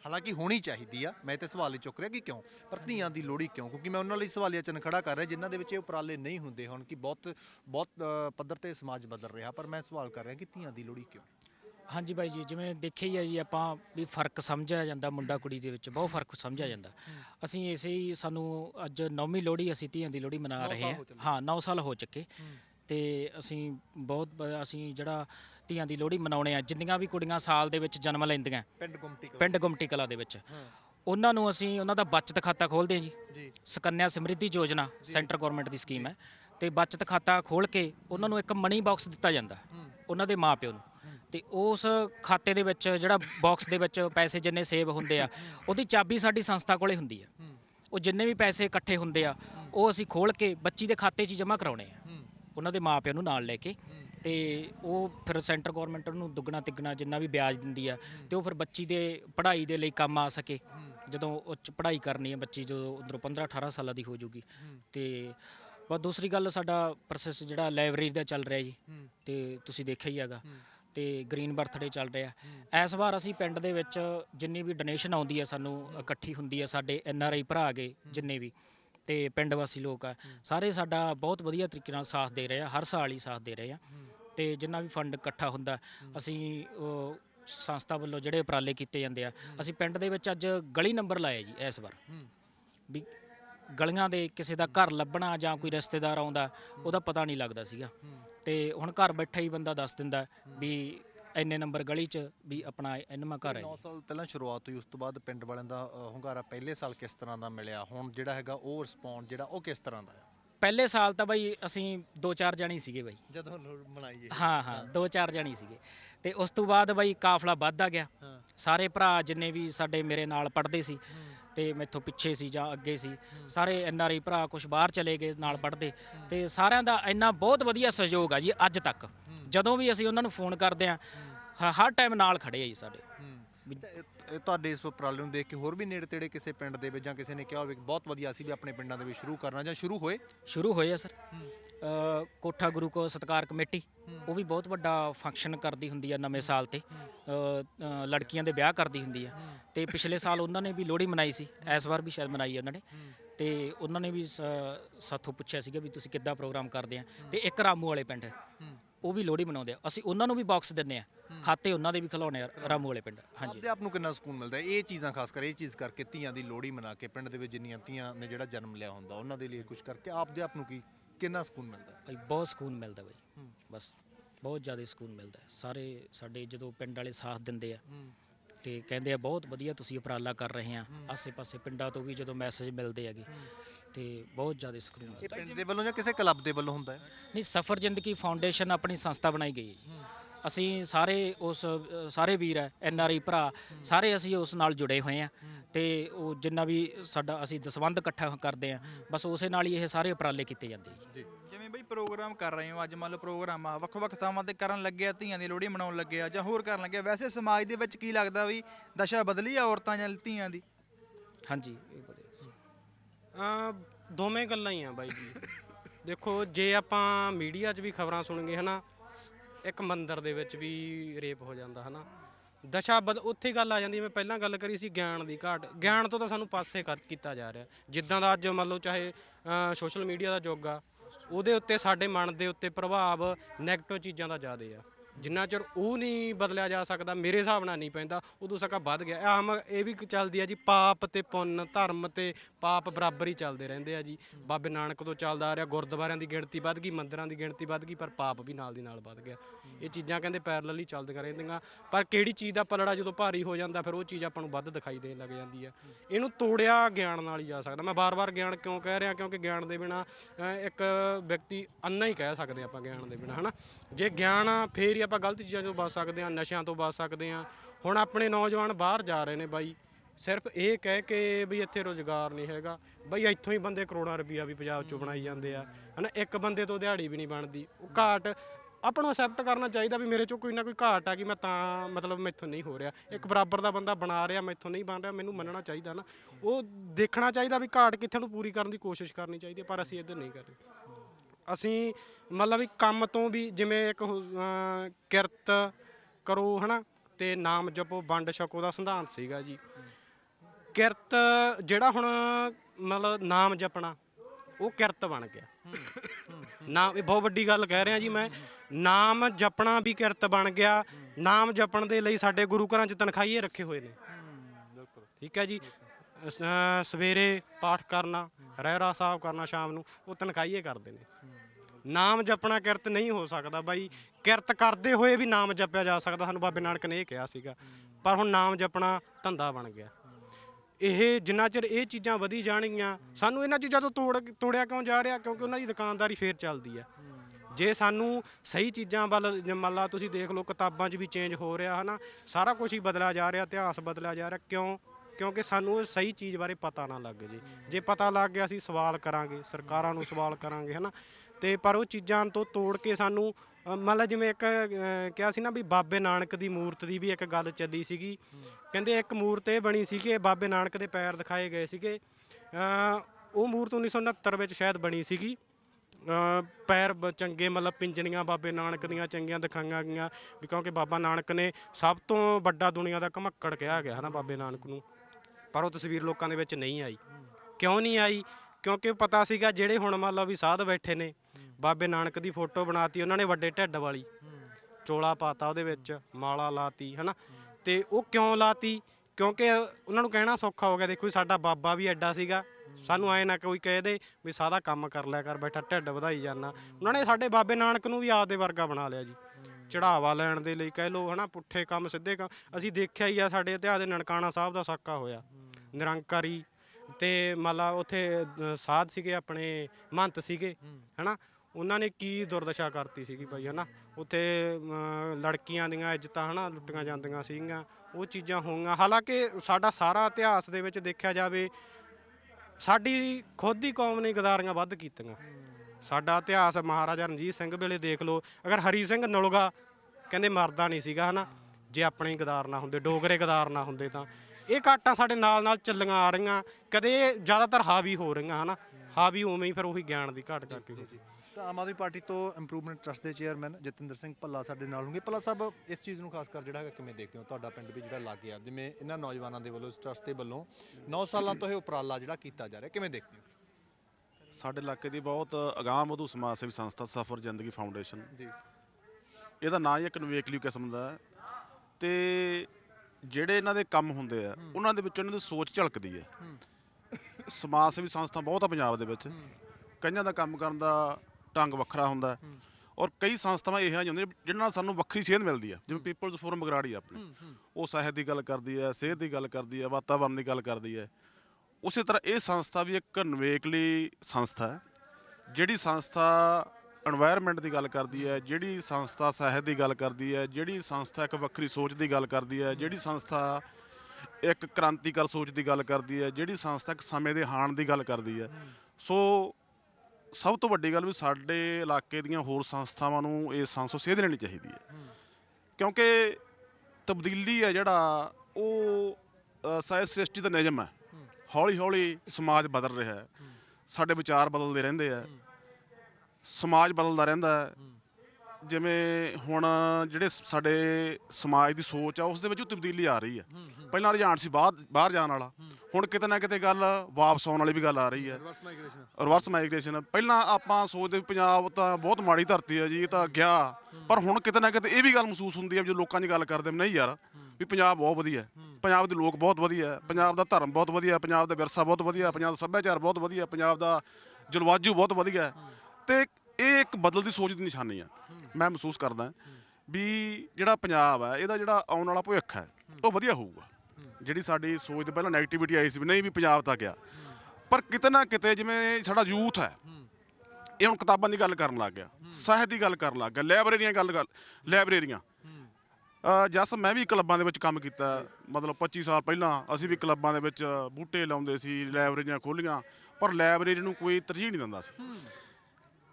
ਹਾਲਾਂਕਿ ਹੋਣੀ ਚਾਹੀਦੀ ਆ। ਮੈਂ ਤੇ ਸਵਾਲ ਹੀ ਚੁੱਕ ਰਿਹਾ ਕਿ ਕਿਉਂ? ਪਰ ਧੀਆਂ ਦੀ ਲੋੜੀ ਕਿਉਂ? ਕਿਉਂਕਿ ਮੈਂ ਉਹਨਾਂ ਲਈ ਸਵਾਲੀਆ ਚਿੰਨ੍ਹ ਖੜਾ ਕਰ ਰਿਹਾ ਜਿਨ੍ਹਾਂ ਦੇ ਵਿੱਚ ਇਹ ਉਪਰਾਲੇ ਨਹੀਂ ਹੁੰਦੇ ਹੁਣ ਕਿ ਬਹੁਤ ਬਹੁਤ ਅ, ਪੱਧਰ ਤੇ ਸਮਾਜ ਬਦਲ ਰਿਹਾ। ਪਰ ਮੈਂ ਸਵਾਲ ਕਰ ਰਿਹਾ ਕਿ ਧੀਆਂ ਦੀ ਲੋੜੀ ਕਿਉਂ? ਹਾਂਜੀ ਬਾਈ ਜੀ ਜਿਵੇਂ ਦੇਖਿਆ ਹੀ ਆ ਜੀ ਆਪਾਂ ਵੀ ਫ਼ਰਕ ਸਮਝਿਆ ਜਾਂਦਾ ਮੁੰਡਾ ਕੁੜੀ ਦੇ ਵਿੱਚ ਬਹੁਤ ਫ਼ਰਕ ਸਮਝਿਆ ਜਾਂਦਾ। ਅਸੀਂ ਇਸੇ ਹੀ ਸਾਨੂੰ ਅੱਜ ਨੌਵੀਂ ਲੋਹੜੀ ਅਸੀਂ ਧੀਆਂ ਦੀ ਲੋਹੜੀ ਮਨਾ ਰਹੇ ਹਾਂ। ਹੋ ਚੱਲੇ। ਹਾਂ 9 ਸਾਲ ਹੋ ਚੁੱਕੇ। ਤੇ ਅਸੀਂ ਬਹੁਤ ਬ- ਅਸੀਂ ਜਿਹੜਾ ਧੀਆਂ ਦੀ ਲੋਹੜੀ ਮਨਾਉਣੇ ਆ ਜਿੰਨੀਆਂ ਵੀ ਕੁੜੀਆਂ ਸਾਲ ਦੇ ਵਿੱਚ ਜਨਮ ਲੈਂਦੀਆਂ ਪਿੰਡ ਗੁੰਮਟੀ ਪਿੰਡ ਗੁਮਟੀ ਕਲਾ ਦੇ ਵਿੱਚ। ਉਹਨਾਂ ਨੂੰ ਅਸੀਂ ਉਹਨਾਂ ਦਾ ਬਚਤ ਖਾਤਾ ਖੋਲਦੇ ਹਾਂ ਜੀ। ਜੀ। ਸਕੰਨਿਆ ਸਮਰਿੱਧੀ ਯੋਜਨਾ ਸੈਂਟਰ ਗਵਰਨਮੈਂਟ ਦੀ ਸਕੀਮ ਹੈ। ਤੇ ਬਚਤ ਖਾਤਾ ਖੋਲ ਕੇ ਉਹਨਾਂ ਨੂੰ ਇੱਕ ਮਨੀ ਬਾਕਸ ਦਿੱਤਾ ਜਾਂਦਾ। ਉਹਨਾਂ ਦੇ ਮਾਪਿਓ ਨੂੰ। ਤੇ ਉਸ ਖਾਤੇ ਦੇ ਵਿੱਚ ਜਿਹੜਾ ਬਾਕਸ ਦੇ ਵਿੱਚ ਪੈਸੇ ਜਿੰਨੇ ਸੇਵ ਹੁੰਦੇ ਆ ਉਹਦੀ ਚਾਬੀ ਸਾਡੀ ਸੰਸਥਾ ਕੋਲੇ ਹੁੰਦੀ ਆ। ਉਹ ਜਿੰਨੇ ਵੀ ਪੈਸੇ ਇਕੱਠੇ ਹੁੰਦੇ ਆ ਉਹ ਅਸੀਂ ਖੋਲ ਕੇ ਬੱਚੀ ਦੇ ਖਾਤੇ 'ਚ ਜਮ੍ਹਾਂ ਕਰਾਉਣੇ ਆ। ਉਹਨਾਂ ਦੇ ਮਾਪਿਆਂ ਨੂੰ ਨਾਲ ਲੈ ਕੇ ਤੇ ਉਹ ਫਿਰ ਸੈਂਟਰ ਗਵਰਨਮੈਂਟ ਨੂੰ ਦੁੱਗਣਾ ਤਿੱਗਣਾ ਜਿੰਨਾ ਵੀ ਵਿਆਜ ਦਿੰਦੀ ਆ ਤੇ ਉਹ ਫਿਰ ਬੱਚੀ ਦੇ ਪੜ੍ਹਾਈ ਦੇ ਲਈ ਕੰਮ ਆ ਸਕੇ। ਜਦੋਂ ਉਹ 'ਚ ਪੜ੍ਹਾਈ ਕਰਨੀ ਹੈ ਬੱਚੀ ਜਦੋਂ ਉਧਰੋਂ 15 18 ਸਾਲਾਂ ਦੀ ਹੋ ਜਾਊਗੀ ਤੇ ਬਸ ਦੂਸਰੀ ਗੱਲ ਸਾਡਾ ਪ੍ਰੋਸੈਸ ਜਿਹੜਾ ਲਾਇਬ੍ਰੇਰੀ ਦਾ ਚੱਲ ਰਿਹਾ ਜੀ। ਤੇ ਤੁਸੀਂ ਦੇਖਿਆ ਹੀ ਹੈਗਾ। ਤੇ ਗ੍ਰੀਨ ਬਰਥਡੇ ਚੱਲ ਰਿਹਾ। ਇਸ ਵਾਰ ਅਸੀਂ ਪਿੰਡ ਦੇ ਵਿੱਚ ਜਿੰਨੀ ਵੀ ਡੋਨੇਸ਼ਨ ਆਉਂਦੀ ਹੈ ਸਾਨੂੰ ਇਕੱਠੀ ਹੁੰਦੀ ਹੈ ਸਾਡੇ ਐਨ ਆਰ ਆਈ ਭਰਾ ਗਏ ਜਿੰਨੇ ਵੀ ਤੇ ਪਿੰਡ ਵਾਸੀ ਲੋਕ ਆ ਸਾਰੇ ਸਾਡਾ ਬਹੁਤ ਵਧੀਆ ਤਰੀਕੇ ਨਾਲ ਸਾਥ ਦੇ ਰਹੇ ਆ ਹਰ ਸਾਲ ਹੀ ਸਾਥ ਦੇ ਰਹੇ ਆ ਤੇ ਜਿੰਨਾ ਵੀ ਫੰਡ ਇਕੱਠਾ ਹੁੰਦਾ ਅਸੀਂ ਸੰਸਥਾ ਵੱਲੋਂ ਜਿਹੜੇ ਉਪਰਾਲੇ ਕੀਤੇ ਜਾਂਦੇ ਆ ਅਸੀਂ ਪਿੰਡ ਦੇ ਵਿੱਚ ਅੱਜ ਗਲੀ ਨੰਬਰ ਲਾਇਆ ਜੀ ਇਸ ਵਾਰ। ਵੀ ਗਲੀਆਂ ਦੇ ਕਿਸੇ ਦਾ ਘਰ ਲੱਭਣਾ ਜਾਂ ਕੋਈ ਰਿਸ਼ਤੇਦਾਰ ਆਉਂਦਾ ਉਹਦਾ ਪਤਾ ਨਹੀਂ ਲੱਗਦਾ ਸੀਗਾ। ਤੇ ਹੁਣ ਘਰ ਬੈਠਾ ਹੀ ਬੰਦਾ ਦੱਸ ਦਿੰਦਾ ਵੀ ਇੰਨੇ ਨੰਬਰ ਗਲੀ 'ਚ ਵੀ ਆਪਣਾ ਇੰਨਵਾਂ ਘਰ ਹੈ 9 ਸਾਲ ਪਹਿਲਾਂ ਸ਼ੁਰੂਆਤ ਹੋਈ ਉਸ ਤੋਂ ਬਾਅਦ ਪਿੰਡ ਵਾਲਿਆਂ ਦਾ ਅ, ਹੁੰਗਾਰਾ ਪਹਿਲੇ ਸਾਲ ਕਿਸ ਤਰ੍ਹਾਂ ਦਾ ਮਿਲਿਆ? ਹੁਣ ਜਿਹੜਾ ਹੈਗਾ ਉਹ ਰਿਸਪੌਂਡ ਜਿਹੜਾ ਉਹ ਕਿਸ ਤਰ੍ਹਾਂ ਦਾ ਹੈ? ਪਹਿਲੇ ਸਾਲ ਤਾਂ ਬਾਈ ਅਸੀਂ 2-4 ਜਣੇ ਸੀਗੇ ਬਾਈ। ਜਦੋਂ ਮਨਾਈਏ। ਹਾਂ ਹਾਂ 2-4 ਜਣੇ ਸੀਗੇ। ਤੇ ਉਸ ਤੋਂ ਬਾਅਦ ਬਾਈ ਕਾਫਲਾ ਵੱਧਦਾ ਗਿਆ। ਹਾਂ। ਸਾਰੇ ਭਰਾ ਜਿੰਨੇ ਵੀ ਸਾਡੇ ਮੇਰੇ ਨਾਲ ਪੜ੍ਹਦੇ ਸੀ ਤੇ ਮੈਥੋਂ ਪਿੱਛੇ ਸੀ ਜਾਂ ਅੱਗੇ ਸੀ। ਸਾਰੇ ਐਨ ਆਰ ਆਈ ਭਰਾ ਕੁਝ ਬਾਹਰ ਚਲੇ ਗਏ ਨਾਲ ਪੜ੍ਹਦੇ। ਤੇ ਸਾਰਿਆਂ ਦਾ ਇੰਨਾ ਬਹੁਤ ਵਧੀਆ ਸਹਿਯੋਗ ਆ ਜੀ ਅੱਜ ਤੱਕ। ਜਦੋਂ ਵੀ ਅਸੀਂ ਉਹਨਾਂ ਨੂੰ ਫੋਨ ਕਰਦੇ ਆ ਹਰ ਟਾਈਮ ਨਾਲ ਖੜੇ ਆ ਜੀ ਸਾਡੇ। ਇਹ- ਤੁਹਾਡੇ ਇਸ ਉਪਰਾਲੇ ਨੂੰ ਦੇਖ ਕੇ ਹੋਰ ਵੀ ਨੇੜੇ ਤੇੜੇ ਕਿਸੇ ਪਿੰਡ ਦੇ ਵਿੱਚ ਜਾਂ ਕਿਸੇ ਨੇ ਕਿਹਾ ਹੋਵੇ ਕਿ ਬਹੁਤ ਵਧੀਆ ਅਸੀਂ ਵੀ ਆਪਣੇ ਪਿੰਡਾਂ ਦੇ ਵਿੱਚ ਸ਼ੁਰੂ ਕਰਨਾ ਜਾਂ ਸ਼ੁਰੂ ਹੋਏ? ਸ਼ੁਰੂ ਹੋਏ ਆ ਸਰ। ਅ, ਕੋਠਾ ਗੁਰੂ ਕੋ ਸਤਕਾਰ ਕਮੇਟੀ ਉਹ ਵੀ ਬਹੁਤ ਵੱਡਾ ਫੰਕਸ਼ਨ ਕਰਦੀ ਹੁੰਦੀ ਆ ਨਵੇਂ ਸਾਲ ਤੇ। ਅ, ਅ, ਲੜਕੀਆਂ ਦੇ ਵਿਆਹ ਕਰਦੀ ਹੁੰਦੀ ਆ। ਤੇ ਪਿਛਲੇ ਸਾਲ ਉਹਨਾਂ ਨੇ ਵੀ ਲੋਹੜੀ ਮਨਾਈ ਸੀ। ਇਸ ਵਾਰ ਵੀ ਸ਼ਾਇਦ ਮਨਾਈ ਆ ਉਹਨਾਂ ਨੇ। ਤੇ ਉਹਨਾਂ ਨੇ ਵੀ ਸ- ਸਾਥੋਂ ਪੁੱਛਿਆ ਸੀਗਾ ਵੀ ਤੁਸੀਂ ਕਿੱਦਾਂ ਪ੍ਰੋਗਰਾਮ ਕਰਦੇ ਆ। ਤੇ ਇੱਕ ਰਾਮੂ ਵਾਲੇ ਪਿੰਡ। ਉਹ ਵੀ ਲੋਹੜੀ ਮਨਾਉਂਦੇ ਆ। ਅਸੀਂ ਉਹਨਾਂ ਨੂੰ ਵੀ ਬਾਕਸ ਦਿੰਨੇ ਆ। ਖਾਤੇ ਉਹਨਾਂ ਦੇ ਵੀ ਖਿਲਾਉਣੇ ਆ ਰਾਮੂ ਵਾਲੇ ਪਿੰਡ। ਹਾਂਜੀ। ਆਪਦੇ ਆਪ ਨੂੰ ਕਿੰਨਾ ਸਕੂਨ ਮਿਲਦਾ? ਹੈ ਇਹ ਚੀਜ਼ਾਂ ਖਾਸ ਕਰ ਇਹ ਚੀਜ਼ ਕਰਕੇ ਧੀਆਂ ਦੀ ਲੋਹੜੀ ਮਨਾ ਕੇ ਪਿੰਡ ਦੇ ਵਿੱਚ ਜਿੰਨੀਆਂ ਧੀਆਂ ਨੇ ਜਿਹੜਾ ਜਨਮ ਲਿਆ ਹੁੰਦਾ ਉਹਨਾਂ ਦੇ ਲਈ ਕੁਝ ਕਰਕੇ ਆਪਦੇ ਆਪ ਨੂੰ ਕੀ ਕਿੰਨਾ ਸਕੂਨ ਮਿਲਦਾ? ਹੈ? ਭਾਈ ਬਹੁਤ ਸਕੂਨ ਮਿਲਦਾ ਬਾਈ ਬਸ ਬਹੁਤ ਜ਼ਿਆਦਾ ਸਕੂਨ ਮਿਲਦਾ। ਹੈ। ਸਾਰੇ ਸਾਡੇ ਜਦੋਂ ਪਿੰਡ ਵਾਲੇ ਸਾਥ ਦਿੰਦੇ ਆ ਤੇ ਕਹਿੰਦੇ ਆ ਬਹੁਤ ਵਧੀਆ ਤੁਸੀਂ ਉਪਰਾਲਾ ਕਰ ਰਹੇ ਆ। ਆਸੇ-ਪਾਸੇ ਪਿੰਡਾਂ ਤੋਂ ਵੀ ਜਦੋਂ ਮੈਸੇਜ ਮਿਲਦੇ ਹੈਗੇ। ਤੇ ਬਹੁਤ ਜ਼ਿਆਦਾ ਸਕੂਨ ਇਹ ਪਿੰਡ ਦੇ ਵੱਲੋਂ ਜਾਂ ਕਿਸੇ ਕਲੱਬ ਦੇ ਵੱਲੋਂ ਹੁੰਦਾ ਹੈ? ਨਹੀਂ ਸਫਰ ਜ਼ਿੰਦਗੀ ਫਾਊਂਡੇਸ਼ਨ ਆਪਣੀ ਸੰਸਥਾ ਬਣਾਈ ਗਈ ਹੈ ਜੀ। ਅਸੀਂ ਸਾਰੇ ਉਸ ਸਾਰੇ ਵੀਰ ਹੈ ਐਨ ਆਰ ਆਈ ਭਰਾ ਸਾਰੇ ਅਸੀਂ ਉਸ ਨਾਲ ਜੁੜੇ ਹੋਏ ਆ ਤੇ ਉਹ ਜਿੰਨਾ ਵੀ ਸਾਡਾ ਅਸੀਂ ਦਸਵੰਧ ਇਕੱਠਾ ਕਰਦੇ ਆ ਬਸ ਉਸੇ ਨਾਲ ਹੀ ਇਹ ਸਾਰੇ ਉਪਰਾਲੇ ਕੀਤੇ ਜਾਂਦੇ ਜੀ। ਜਿਵੇਂ ਬਈ ਪ੍ਰੋਗਰਾਮ ਕਰ ਰਹੇ ਹੋ? ਅੱਜ ਮੰਨ ਲਓ ਪ੍ਰੋਗਰਾਮ ਆ ਵੱਖ-ਵੱਖ ਥਾਵਾਂ ਤੇ ਕਰਨ ਲੱਗੇ ਆ ਧੀਆਂ ਦੀ ਲੋਹੜੀ ਮਨਾਉਣ ਲੱਗੇ ਆ ਜਾਂ ਹੋਰ ਕਰਨ ਲੱਗੇ ਆ ਵੈਸੇ ਸਮਾਜ ਦੇ ਵਿੱਚ ਕੀ ਲੱਗਦਾ ਵੀ ਦਸ਼ਾ ਬਦਲੀ ਆ ਔਰਤਾਂ ਜਾਂ ਧੀਆਂ ਦੀ? ਹਾਂਜੀ ਇਹ ਵਧੀਆ। ਆ ਦੋਵੇਂ ਗੱਲਾਂ ਹੀ ਆ ਬਾਈ ਜੀ। ਦੇਖੋ, ਜੇ ਆਪਾਂ ਮੀਡੀਆ 'ਚ ਵੀ ਖਬਰਾਂ ਸੁਣਗੇ, ਹਨਾ, ਇੱਕ ਮੰਦਿਰ ਦੇ ਵਿੱਚ ਵੀ ਰੇਪ ਹੋ ਜਾਂਦਾ, ਹਨਾ। ਦਸ਼ਾ ਬਦ, ਉੱਥੇ ਗੱਲ ਆ ਜਾਂਦੀ, ਮੈਂ ਪਹਿਲਾਂ ਗੱਲ ਕਰੀ ਸੀ ਗਿਆਨ ਦੀ ਘਾਟ। ਗਿਆਨ ਤੋਂ ਤਾਂ ਸਾਨੂੰ ਪਾਸੇ ਕਰ, ਕੀਤਾ ਜਾ ਰਿਹਾ। ਜਿੱਦਾਂ ਦਾ ਅੱਜ ਮੰਨ ਲਓ ਚਾਹੇ ਸੋਸ਼ਲ ਮੀਡੀਆ ਦਾ ਯੁੱਗ ਆ, ਉਹਦੇ ਉੱਤੇ ਸਾਡੇ ਮਨ ਦੇ ਉੱਤੇ ਪ੍ਰਭਾਵ 네ਗੇਟਿਵ ਚੀਜ਼ਾਂ ਦਾ ਜ਼ਿਆਦਾ ਆ। ਜਿੰਨਾ ਚਿਰ ਉਹ ਨਹੀਂ ਬਦਲਿਆ ਜਾ ਸਕਦਾ, ਮੇਰੇ ਹਿਸਾਬ ਨਾਲ ਨਹੀਂ ਪੈਂਦਾ, ਉਦੋਂ ਸਕਾ ਵੱਧ ਗਿਆ। ਆਮ ਇਹ ਵੀ ਚੱਲਦੀ ਆ ਜੀ, ਪਾਪ ਤੇ ਪੁੰਨ, ਧਰਮ ਤੇ ਪਾਪ ਬਰਾਬਰ ਹੀ ਚੱਲਦੇ ਰਹਿੰਦੇ ਆ ਜੀ। ਬਾਬੇ ਨਾਨਕ ਤੋਂ ਚੱਲਦਾ ਆ ਰਿਹਾ, ਗੁਰਦੁਆਰਿਆਂ ਦੀ ਗਿਣਤੀ ਵੱਧ ਗਈ, ਮੰਦਿਰਾਂ ਦੀ ਗਿਣਤੀ ਵੱਧ ਗਈ, ਪਰ ਪਾਪ ਵੀ ਨਾਲ ਦੀ ਨਾਲ ਵੱਧ ਗਿਆ। ਇਹ ਚੀਜ਼ਾਂ ਕਹਿੰਦੇ ਪੈਰਲਲ ਹੀ ਚੱਲਦੀਆਂ ਰਹਿੰਦੀਆਂ। ਪਰ ਕਿਹੜੀ ਚੀਜ਼ ਦਾ ਪਲੜਾ ਜਦੋਂ ਭਾਰੀ ਹੋ ਜਾਂਦਾ, ਫਿਰ ਉਹ ਚੀਜ਼ ਆਪਾਂ ਨੂੰ ਵੱਧ ਦਿਖਾਈ ਦੇਣ ਲੱਗ ਜਾਂਦੀ ਹੈ ਇਹਨੂੰ ਤੋੜਿਆ ਗਿਆਨ ਨਾਲ ਹੀ ਜਾ ਸਕਦਾ। ਮੈਂ ਬਾਰ-ਬਾਰ ਗਿਆਨ ਕਿਉਂ ਕਹਿ ਰਿਹਾ? ਕਿਉਂਕਿ ਗਿਆਨ ਦੇ ਬਿਨਾ ਇੱਕ ਵਿਅਕਤੀ ਅੰਨਾ ਹੀ ਕਹਿ ਸਕਦੇ ਆਪਾਂ ਗਿਆਨ ਦੇ ਬਿਨਾ, ਹਨਾ? ਜੇ ਗਿਆਨ ਆ ਫੇਰ ਹੀ ਆਪਾਂ ਗਲਤ ਚੀਜ਼ਾਂ ਤੋਂ ਬਚ ਸਕਦੇ ਹਾਂ ਨਸ਼ਿਆਂ ਤੋਂ ਬਚ ਸਕਦੇ ਹਾਂ। ਹੁਣ ਆਪਣੇ ਨੌਜਵਾਨ ਬਾਹਰ ਜਾ ਰਹੇ ਨੇ ਬਾਈ। ਸਿਰਫ ਇਹ ਕਹਿ ਕੇ ਵੀ ਇੱਥੇ ਰੋਜ਼ਗਾਰ ਨਹੀਂ ਹੈਗਾ। ਬਈ ਇੱਥੋਂ ਹੀ ਬੰਦੇ ਕਰੋੜਾਂ ਰੁਪਈਆ ਵੀ ਪੰਜਾਬ ਚੋਂ ਬਣਾਈ ਜਾਂਦੇ ਆ। ਹਨਾ ਇੱਕ ਬੰਦੇ ਤੋਂ ਦਿਹਾੜੀ ਵੀ ਨਹੀਂ ਬਣਦੀ। ਉਹ ਘਾਟ ਆਪਾਂ ਨੂੰ ਅਸੈਪਟ ਕਰਨਾ ਚਾਹੀਦਾ ਵੀ ਮੇਰੇ ਚੋਂ ਕੋਈ ਨਾ ਕੋਈ ਘਾਟ ਆ ਕਿ ਮੈਂ ਤਾਂ ਮਤਲਬ ਮੈਥੋਂ ਨਹੀਂ ਹੋ ਰਿਹਾ। ਇੱਕ ਬਰਾਬਰ ਦਾ ਬੰਦਾ ਬਣਾ ਰਿਹਾ ਮੈਥੋਂ ਨਹੀਂ ਬਣ ਰਿਹਾ ਮੈਨੂੰ ਮੰਨਣਾ ਚਾਹੀਦਾ ਨਾ। ਉਹ ਦੇਖਣਾ ਚਾਹੀਦਾ ਵੀ ਘਾਟ ਕਿੱਥੇ ਨੂੰ ਪੂਰੀ ਕਰਨ ਦੀ ਕੋਸ਼ਿਸ਼ ਕਰਨੀ ਚਾਹੀਦੀ ਹੈ, ਪਰ ਅਸੀਂ ਇੱਧਰ ਨਹੀਂ ਕਰ ਰਹੇ। ਅਸੀਂ ਮਤਲਬ ਵੀ ਕੰਮ ਤੋਂ ਵੀ ਜਿਵੇਂ ਇੱਕ ਹੋ- ਅਹ, ਕਿਰਤ ਕਰੋ, ਹਨਾ, ਤੇ ਨਾਮ ਜਪੋ, ਵੰਡ ਛਕੋ ਦਾ ਸਿਧਾਂਤ ਸੀਗਾ ਜੀ। ਕਿਰਤ ਜਿਹੜਾ ਹੁਣ ਮਤਲਬ ਨਾਮ ਜਪਣਾ, ਉਹ ਕਿਰਤ ਬਣ ਗਿਆ। ਨਾਮ ਇਹ ਬਹੁਤ ਵੱਡੀ ਗੱਲ ਕਹਿ ਰਿਹਾ ਜੀ ਮੈਂ। ਨਾਮ ਜਪਣਾ ਵੀ ਕਿਰਤ ਬਣ ਗਿਆ। ਨਾਮ ਜਪਣ ਦੇ ਲਈ ਸਾਡੇ ਗੁਰੂ ਘਰਾਂ 'ਚ ਤਨਖਾਹੀਏ ਰੱਖੇ ਹੋਏ ਨੇ। ਬਿਲਕੁਲ ਠੀਕ ਹੈ ਜੀ। ਸ- ਅਹ, ਸਵੇਰੇ ਪਾਠ ਕਰਨਾ, ਰਹਿਰਾ ਸਾਹਿਬ ਕਰਨਾ ਸ਼ਾਮ ਨੂੰ, ਉਹ ਤਨਖਾਹੀਏ ਕਰਦੇ ਨੇ। ਨਾਮ ਜਪਣਾ ਕਿਰਤ ਨਹੀਂ ਹੋ ਸਕਦਾ ਬਾਈ। ਕਿਰਤ ਕਰਦੇ ਹੋਏ ਵੀ ਨਾਮ ਜਪਿਆ ਜਾ ਸਕਦਾ, ਸਾਨੂੰ ਬਾਬੇ ਨਾਨਕ ਨੇ ਇਹ ਕਿਹਾ ਸੀਗਾ। ਪਰ ਹੁਣ ਨਾਮ ਜਪਣਾ ਧੰਦਾ ਬਣ ਗਿਆ। ਇਹ ਜਿੰਨਾ ਚਿਰ ਇਹ ਚੀਜ਼ਾਂ ਵਧੀ ਜਾਣਗੀਆਂ, ਸਾਨੂੰ ਇਹਨਾਂ ਚੀਜ਼ਾਂ ਤੋਂ ਤੋੜ, ਤੋੜਿਆ ਕਿਉਂ ਜਾ ਰਿਹਾ? ਕਿਉਂਕਿ ਉਹਨਾਂ ਦੀ ਦੁਕਾਨਦਾਰੀ ਫੇਰ ਚੱਲਦੀ ਹੈ। ਜੇ ਸਾਨੂੰ ਸਹੀ ਚੀਜ਼ਾਂ ਵੱਲ ਮੰਨ ਲਾ ਤੁਸੀਂ ਦੇਖ ਲਓ, ਕਿਤਾਬਾਂ 'ਚ ਵੀ ਚੇਂਜ ਹੋ ਰਿਹਾ, ਹਨਾ? ਸਾਰਾ ਕੁਝ ਹੀ ਬਦਲਿਆ ਜਾ ਰਿਹਾ, ਇਤਿਹਾਸ ਬਦਲਿਆ ਜਾ ਰਿਹਾ। ਕਿਉਂ? ਕਿਉਂਕਿ ਸਾਨੂੰ ਉਹ ਸਹੀ ਚੀਜ਼ ਬਾਰੇ ਪਤਾ ਨਾ ਲੱਗ ਜੇ। ਜੇ ਪਤਾ ਲੱਗ ਗਿਆ, ਅਸੀਂ ਸਵਾਲ ਕਰਾਂਗੇ, ਸਰਕਾਰਾਂ ਨੂੰ ਸਵਾਲ ਕਰਾਂਗੇ, ਹਨਾ? ਤੇ ਪਰ ਉਹ ਚੀਜ਼ਾਂ ਤੋਂ ਤੋੜ ਕੇ ਸਾਨੂੰ ਅ, ਮੰਨ ਲਾ ਜਿਵੇਂ ਇੱਕ ਅ, ਕਿਹਾ ਸੀ ਨਾ ਵੀ ਬਾਬੇ ਨਾਨਕ ਦੀ ਮੂਰਤ ਦੀ ਵੀ ਇੱਕ ਗੱਲ ਚੱਲੀ ਸੀਗੀ। ਕਹਿੰਦੇ ਇੱਕ ਮੂਰਤ ਇਹ ਬਣੀ ਸੀ ਕਿ ਬਾਬੇ ਨਾਨਕ ਦੇ ਪੈਰ ਦਿਖਾਏ ਗਏ ਸੀਗੇ। ਅ, ਉਹ ਮੂਰਤ 1969 ਵਿੱਚ ਸ਼ਾਇਦ ਬਣੀ ਸੀਗੀ। ਅ, ਪੈਰ ਬ- ਚੰਗੇ ਮਤਲਬ ਪਿੰਜਣੀਆਂ ਬਾਬੇ ਨਾਨਕ ਦੀਆਂ ਚੰਗੀਆਂ ਦਿਖਾਈਆਂ ਗਈਆਂ ਵੀ ਕਿਉਂਕਿ ਬਾਬਾ ਨਾਨਕ ਨੇ ਸਭ ਤੋਂ ਵੱਡਾ ਦੁਨੀਆ ਦਾ ਘਮੱਕੜ ਕਿਹਾ ਗਿਆ ਹੈ ਨਾ ਬਾਬੇ ਨਾਨਕ ਨੂੰ। ਪਰ ਉਹ ਤਸਵੀਰ ਲੋਕਾਂ ਦੇ ਵਿੱਚ ਨਹੀਂ ਆਈ। ਕਿਉਂ ਨਹੀਂ ਆਈ? ਕਿਉਂਕਿ ਪਤਾ ਸੀਗਾ ਜਿਹੜੇ ਹੁਣ ਮੰਨ ਲਓ ਵੀ ਸਾਧ ਬੈਠੇ ਨੇ ਬਾਬੇ ਨਾਨਕ ਦੀ ਫੋਟੋ ਬਣਾਤੀ, ਉਹਨਾਂ ਨੇ ਵੱਡੇ ਢਿੱਡ ਵਾਲੀ। ਚੋਲਾ ਪਾਤਾ ਉਹਦੇ ਵਿੱਚ, ਮਾਲਾ ਲਾਤੀ, ਹਨਾ? ਤੇ ਉਹ ਕਿਉਂ ਲਾਤੀ? ਕਿਉਂਕਿ ਉਹਨਾਂ ਨੂੰ ਕਹਿਣਾ ਸੌਖਾ ਹੋ ਗਿਆ, ਦੇਖੋ ਜੀ, ਸਾਡਾ ਬਾਬਾ ਵੀ ਐਡਾ ਸੀਗਾ। ਸਾਨੂੰ ਐ ਨਾ ਕੋਈ ਕਹਿ ਦੇ ਵੀ ਸਾਰਾ ਕੰਮ ਕਰ ਲਿਆ ਕਰ, ਬੈਠਾ ਢਿੱਡ ਵਧਾਈ ਜਾਂਦਾ। ਉਹਨਾਂ ਨੇ ਸਾਡੇ ਬਾਬੇ ਨਾਨਕ ਨੂੰ ਵੀ ਆਪਦੇ ਵਰਗਾ ਬਣਾ ਲਿਆ ਜੀ। ਚੜਾਵਾ ਲੈਣ ਦੇ ਲਈ ਕਹਿ ਲਓ, ਹਨਾ, ਪੁੱਠੇ ਕੰਮ, ਸਿੱਧੇ ਕੰਮ। ਅਸੀਂ ਦੇਖਿਆ ਹੀ ਆ ਸਾਡੇ ਇਤਿਹਾਸ ਦੇ ਨਨਕਾਣਾ ਸਾਹਿਬ ਦਾ ਸਾਕਾ ਹੋਇਆ। ਨਿਰੰਕਾਰੀ ਤੇ ਮਤਲਬ ਉੱਥੇ ਸਾਧ ਸੀਗੇ ਆਪਣੇ, ਮੰਤ ਸੀਗੇ, ਹਨਾ? ਉਹਨਾਂ ਨੇ ਕੀ ਦੁਰਦਸ਼ਾ ਕਰਤੀ ਸੀਗੀ ਬਾਈ ਹਨਾ? ਉੱਥੇ ਅ, ਲੜਕੀਆਂ ਦੀਆਂ ਇੱਜ਼ਤਾਂ ਹਨਾ? ਲੁੱਟੀਆਂ ਜਾਂਦੀਆਂ ਸੀਗੀਆਂ ਉਹ ਚੀਜ਼ਾਂ ਹੋਈਆਂ। ਹਾਲਾਂਕਿ ਸਾਡਾ ਸਾਰਾ ਇਤਿਹਾਸ ਦੇ ਵਿੱਚ ਦੇਖਿਆ ਜਾਵੇ ਸਾਡੀ ਖੁਦ ਦੀ ਕੌਮ ਨੇ ਗਦਾਰੀਆਂ ਵੱਧ ਕੀਤੀਆਂ। ਸਾਡਾ ਇਤਿਹਾਸ ਮਹਾਰਾਜਾ ਰਣਜੀਤ ਸਿੰਘ ਵੇਲੇ ਦੇਖ ਲਓ ਅਗਰ ਹਰੀ ਸਿੰਘ ਨਲੂਗਾ ਕਹਿੰਦੇ ਮਰਦਾ ਨਹੀਂ ਸੀਗਾ ਹਨਾ? ਜੇ ਆਪਣੇ ਹੀ ਗਦਾਰ ਨਾ ਹੁੰਦੇ ਡੋਗਰੇ ਗਦਾਰ ਨਾ ਹੁੰਦੇ ਤਾਂ। ਇਹ ਘਾਟਾਂ ਸਾਡੇ ਨਾਲ ਨਾਲ ਚੱਲੀਆਂ ਆ ਰਹੀਆਂ ਕਦੇ ਜ਼ਿਆਦਾਤਰ ਹਾਵੀ ਹੋ ਰਹੀਆਂ ਹਨਾ? ਹਾਵੀ ਉਵੇਂ ਹੀ ਫਿਰ ਉਹੀ ਗਿਆਨ ਦੀ ਘਾਟ ਕਰਕੇ ਹੋ ਗਈ। ਤਾਂ ਆਮ ਆਦਮੀ ਪਾਰਟੀ ਤੋਂ ਇੰਪਰੂਵਮੈਂਟ ਟਰਸਟ ਦੇ ਚੇਅਰਮੈਨ ਜਤਿੰਦਰ ਸਿੰਘ ਭੱਲਾ ਸਾਡੇ ਨਾਲ ਹੋਣਗੇ। ਭੱਲਾ ਸਾਹਿਬ ਇਸ ਚੀਜ਼ ਨੂੰ ਖਾਸ ਕਰ ਜਿਹੜਾ ਹੈਗਾ ਕਿਵੇਂ ਦੇਖਦੇ ਹੋ? ਤੁਹਾਡਾ ਪਿੰਡ ਵੀ ਜਿਹੜਾ ਲੱਗ ਗਿਆ ਜਿਵੇਂ ਇਹਨਾਂ ਨੌਜਵਾਨਾਂ ਦੇ ਵੱਲੋਂ ਇਸ ਟਰਸਟ ਦੇ ਵੱਲੋਂ 9 ਸਾਲਾਂ ਤੋਂ ਇਹ ਉਪਰਾਲਾ ਜਿਹੜਾ ਕੀਤਾ ਜਾ ਰਿਹਾ ਕਿਵੇਂ ਦੇਖਦੇ ਹੋ? ਸਾਡੇ ਇਲਾਕੇ ਦੀ ਬਹੁਤ ਅਗਾਂਹ ਵਧੂ ਸਮਾਜ ਸੇਵੀ ਸੰਸਥਾ ਸਫਰ ਜ਼ਿੰਦਗੀ ਫਾਊਂਡੇਸ਼ਨ ਜੀ। ਇਹਦਾ ਨਾਂ ਹੀ ਇੱਕ ਨਵੇਕਲੀ ਕਿਸਮ ਦਾ ਹੈ। ਤੇ ਜਿਹੜੇ ਇਹਨਾਂ ਦੇ ਕੰਮ ਹੁੰਦੇ ਆ ਉਹਨਾਂ ਦੇ ਵਿੱਚ ਉਹਨਾਂ ਦੀ ਸੋਚ ਝਲਕਦੀ ਹੈ। ਸਮਾਜ ਸੇਵੀ ਸੰਸਥਾ ਬਹੁਤ ਆ ਪੰਜਾਬ ਦੇ ਵਿੱਚ। ਕਈਆਂ ਦਾ ਕੰਮ ਕਰਨ ਦਾ ਢੰਗ ਵੱਖਰਾ ਹੁੰਦਾ ਔਰ ਕਈ ਸੰਸਥਾਵਾਂ ਇਹੋ ਜਿਹੀਆਂ ਹੁੰਦੀਆਂ ਜਿਹਨਾਂ ਨਾਲ ਸਾਨੂੰ ਵੱਖਰੀ ਸਿਹਤ ਮਿਲਦੀ ਹੈ। ਜਿਵੇਂ ਪੀਪਲਜ਼ ਫੋਰਮ ਬਗਰਾੜੀ ਆ ਆਪਣੀ। ਉਹ ਸਾਹਿਤ ਦੀ ਗੱਲ ਕਰਦੀ ਹੈ ਸਿਹਤ ਦੀ ਗੱਲ ਕਰਦੀ ਹੈ ਵਾਤਾਵਰਨ ਦੀ ਗੱਲ ਕਰਦੀ ਹੈ। ਉਸੇ ਤਰ੍ਹਾਂ ਇਹ ਸੰਸਥਾ ਵੀ ਇੱਕ ਨਿਵੇਕਲੀ ਸੰਸਥਾ ਹੈ ਜਿਹੜੀ ਸੰਸਥਾ এনवायरमेंट ਦੀ ਗੱਲ ਕਰਦੀ ਹੈ ਜਿਹੜੀ ਸੰਸਥਾ ਸਾਹਿਤ ਦੀ ਗੱਲ ਕਰਦੀ ਹੈ ਜਿਹੜੀ ਸੰਸਥਾ ਇੱਕ ਵੱਖਰੀ ਸੋਚ ਦੀ ਗੱਲ ਕਰਦੀ ਹੈ ਜਿਹੜੀ ਸੰਸਥਾ ਇੱਕ ਕ੍ਰਾਂਤੀਕਾਰ ਸੋਚ ਦੀ ਗੱਲ ਕਰਦੀ ਹੈ ਜਿਹੜੀ ਸੰਸਥਾ ਇੱਕ ਸਮੇਂ ਦੇ ਹਾਣ ਦੀ ਗੱਲ ਕਰਦੀ ਹੈ। ਸੋ ਸਭ ਤੋਂ ਵੱਡੀ ਗੱਲ ਵੀ ਸਾਡੇ ਇਲਾਕੇ ਦੀਆਂ ਹੋਰ ਸੰਸਥਾਵਾਂ ਨੂੰ ਇਸ ਸੰਸਥਾ ਸੇਧ ਲੈਣੀ ਚਾਹੀਦੀ ਹੈ। ਕਿਉਂਕਿ ਤਬਦੀਲੀ ਹੈ ਜਿਹੜਾ ਉਹ ਅ, ਸਾਹਿਤ ਸ੍ਰਿਸ਼ਟੀ ਦਾ ਨਿਯਮ ਹੈ। ਹੌਲੀ ਹੌਲੀ ਸਮਾਜ ਬਦਲ ਰਿਹਾ ਹੈ। ਸਾਡੇ ਵਿਚਾਰ ਬਦਲਦੇ ਰਹਿੰਦੇ ਆ। ਸਮਾਜ ਬਦਲਦਾ ਰਹਿੰਦਾ ਹੈ। ਜਿਵੇਂ ਹੁਣ ਜਿਹੜੇ ਸਾਡੇ ਸਮਾਜ ਦੀ ਸੋਚ ਆ ਉਸ ਦੇ ਵਿੱਚ ਤਬਦੀਲੀ ਆ ਰਹੀ ਹੈ। ਪਹਿਲਾਂ ਰੁਝਾਨ ਸੀ ਬਾਹਰ ਬਾਹਰ ਜਾਣ ਵਾਲਾ। ਹੁਣ ਕਿਤੇ ਨਾ ਕਿਤੇ ਗੱਲ ਵਾਪਸ ਆਉਣ ਵਾਲੀ ਵੀ ਗੱਲ ਆ ਰਹੀ ਹੈ। ਰਿਵਰਸ ਮਾਈਗ੍ਰੇਸ਼ਨ ਰਿਵਰਸ ਮਾਈਗ੍ਰੇਸ਼ਨ ਪਹਿਲਾਂ ਆਪਾਂ ਸੋਚਦੇ ਪੰਜਾਬ ਤਾਂ ਬਹੁਤ ਮਾੜੀ ਧਰਤੀ ਹੈ ਜੀ ਇਹ ਤਾਂ ਗਿਆ ਪਰ ਹੁਣ ਕਿਤੇ ਨਾ ਕਿਤੇ ਇਹ ਵੀ ਗੱਲ ਮਹਿਸੂਸ ਹੁੰਦੀ ਹੈ ਜੋ ਲੋਕਾਂ ਦੀ ਗੱਲ ਕਰਦੇ ਨਹੀਂ ਯਾਰ ਵੀ ਪੰਜਾਬ ਬਹੁਤ ਵਧੀਆ ਹੈ। ਪੰਜਾਬ ਦੇ ਲੋਕ ਬਹੁਤ ਵਧੀਆ ਹੈ ਪੰਜਾਬ ਦਾ ਧਰਮ ਬਹੁਤ ਵਧੀਆ ਹੈ ਪੰਜਾਬ ਦਾ ਵਿਰਸਾ ਬਹੁਤ ਵਧੀਆ ਹੈ ਪੰਜਾਬ ਦਾ ਸੱਭਿਆਚਾਰ ਬਹੁਤ ਵਧੀਆ ਹੈ ਪੰਜਾਬ ਦਾ ਜਲਵਾਯੂ ਬਹੁਤ ਵਧੀਆ ਹੈ। ਤੇ ਇਹ ਇੱਕ ਬਦਲਦੀ ਸੋਚ ਦੀ ਨਿਸ਼ਾਨੀ ਆ ਮੈਂ ਮਹਿਸੂਸ ਕਰਦਾ ਵੀ ਜਿਹੜਾ ਪੰਜਾਬ ਹੈ ਇਹਦਾ ਜਿਹੜਾ ਆਉਣ ਵਾਲਾ ਭਵਿੱਖ ਹੈ। ਉਹ ਵਧੀਆ ਹੋਊਗਾ। ਜਿਹੜੀ ਸਾਡੀ ਸੋਚ ਦੇ ਪਹਿਲਾਂ 네ਗੇਟਿਵਿਟੀ ਆਈ ਸੀ ਵੀ ਨਹੀਂ ਵੀ ਪੰਜਾਬ ਤਾਂ ਗਿਆ ਪਰ ਕਿਤੇ ਨਾ ਕਿਤੇ ਜਿਵੇਂ ਸਾਡਾ ਯੂਥ ਹੈ, ਇਹ ਹੁਣ ਕਿਤਾਬਾਂ ਦੀ ਗੱਲ ਕਰਨ ਲੱਗ ਗਿਆ, ਸਾਹਿਤ ਦੀ ਗੱਲ ਕਰਨ ਲੱਗ ਗਿਆ ਲਾਇਬ੍ਰੇਰੀਆਂ ਗੱਲ ਕਰ ਲਾਇਬ੍ਰੇਰੀਆਂ ਜਸ, ਮੈਂ ਵੀ ਕਲੱਬਾਂ ਦੇ ਵਿੱਚ ਕੰਮ ਕੀਤਾ, ਮਤਲਬ 25 ਸਾਲ ਪਹਿਲਾਂ ਅਸੀਂ ਵੀ ਕਲੱਬਾਂ ਦੇ ਵਿੱਚ ਬੂਟੇ ਲਾਉਂਦੇ ਸੀ ਲਾਇਬ੍ਰੇਰੀਆਂ ਖੋਲੀਆਂ, ਪਰ ਲਾਇਬ੍ਰੇਰੀ ਨੂੰ ਕੋਈ ਤਰਜੀਹ ਨਹੀਂ ਦਿੰਦਾ ਸੀ।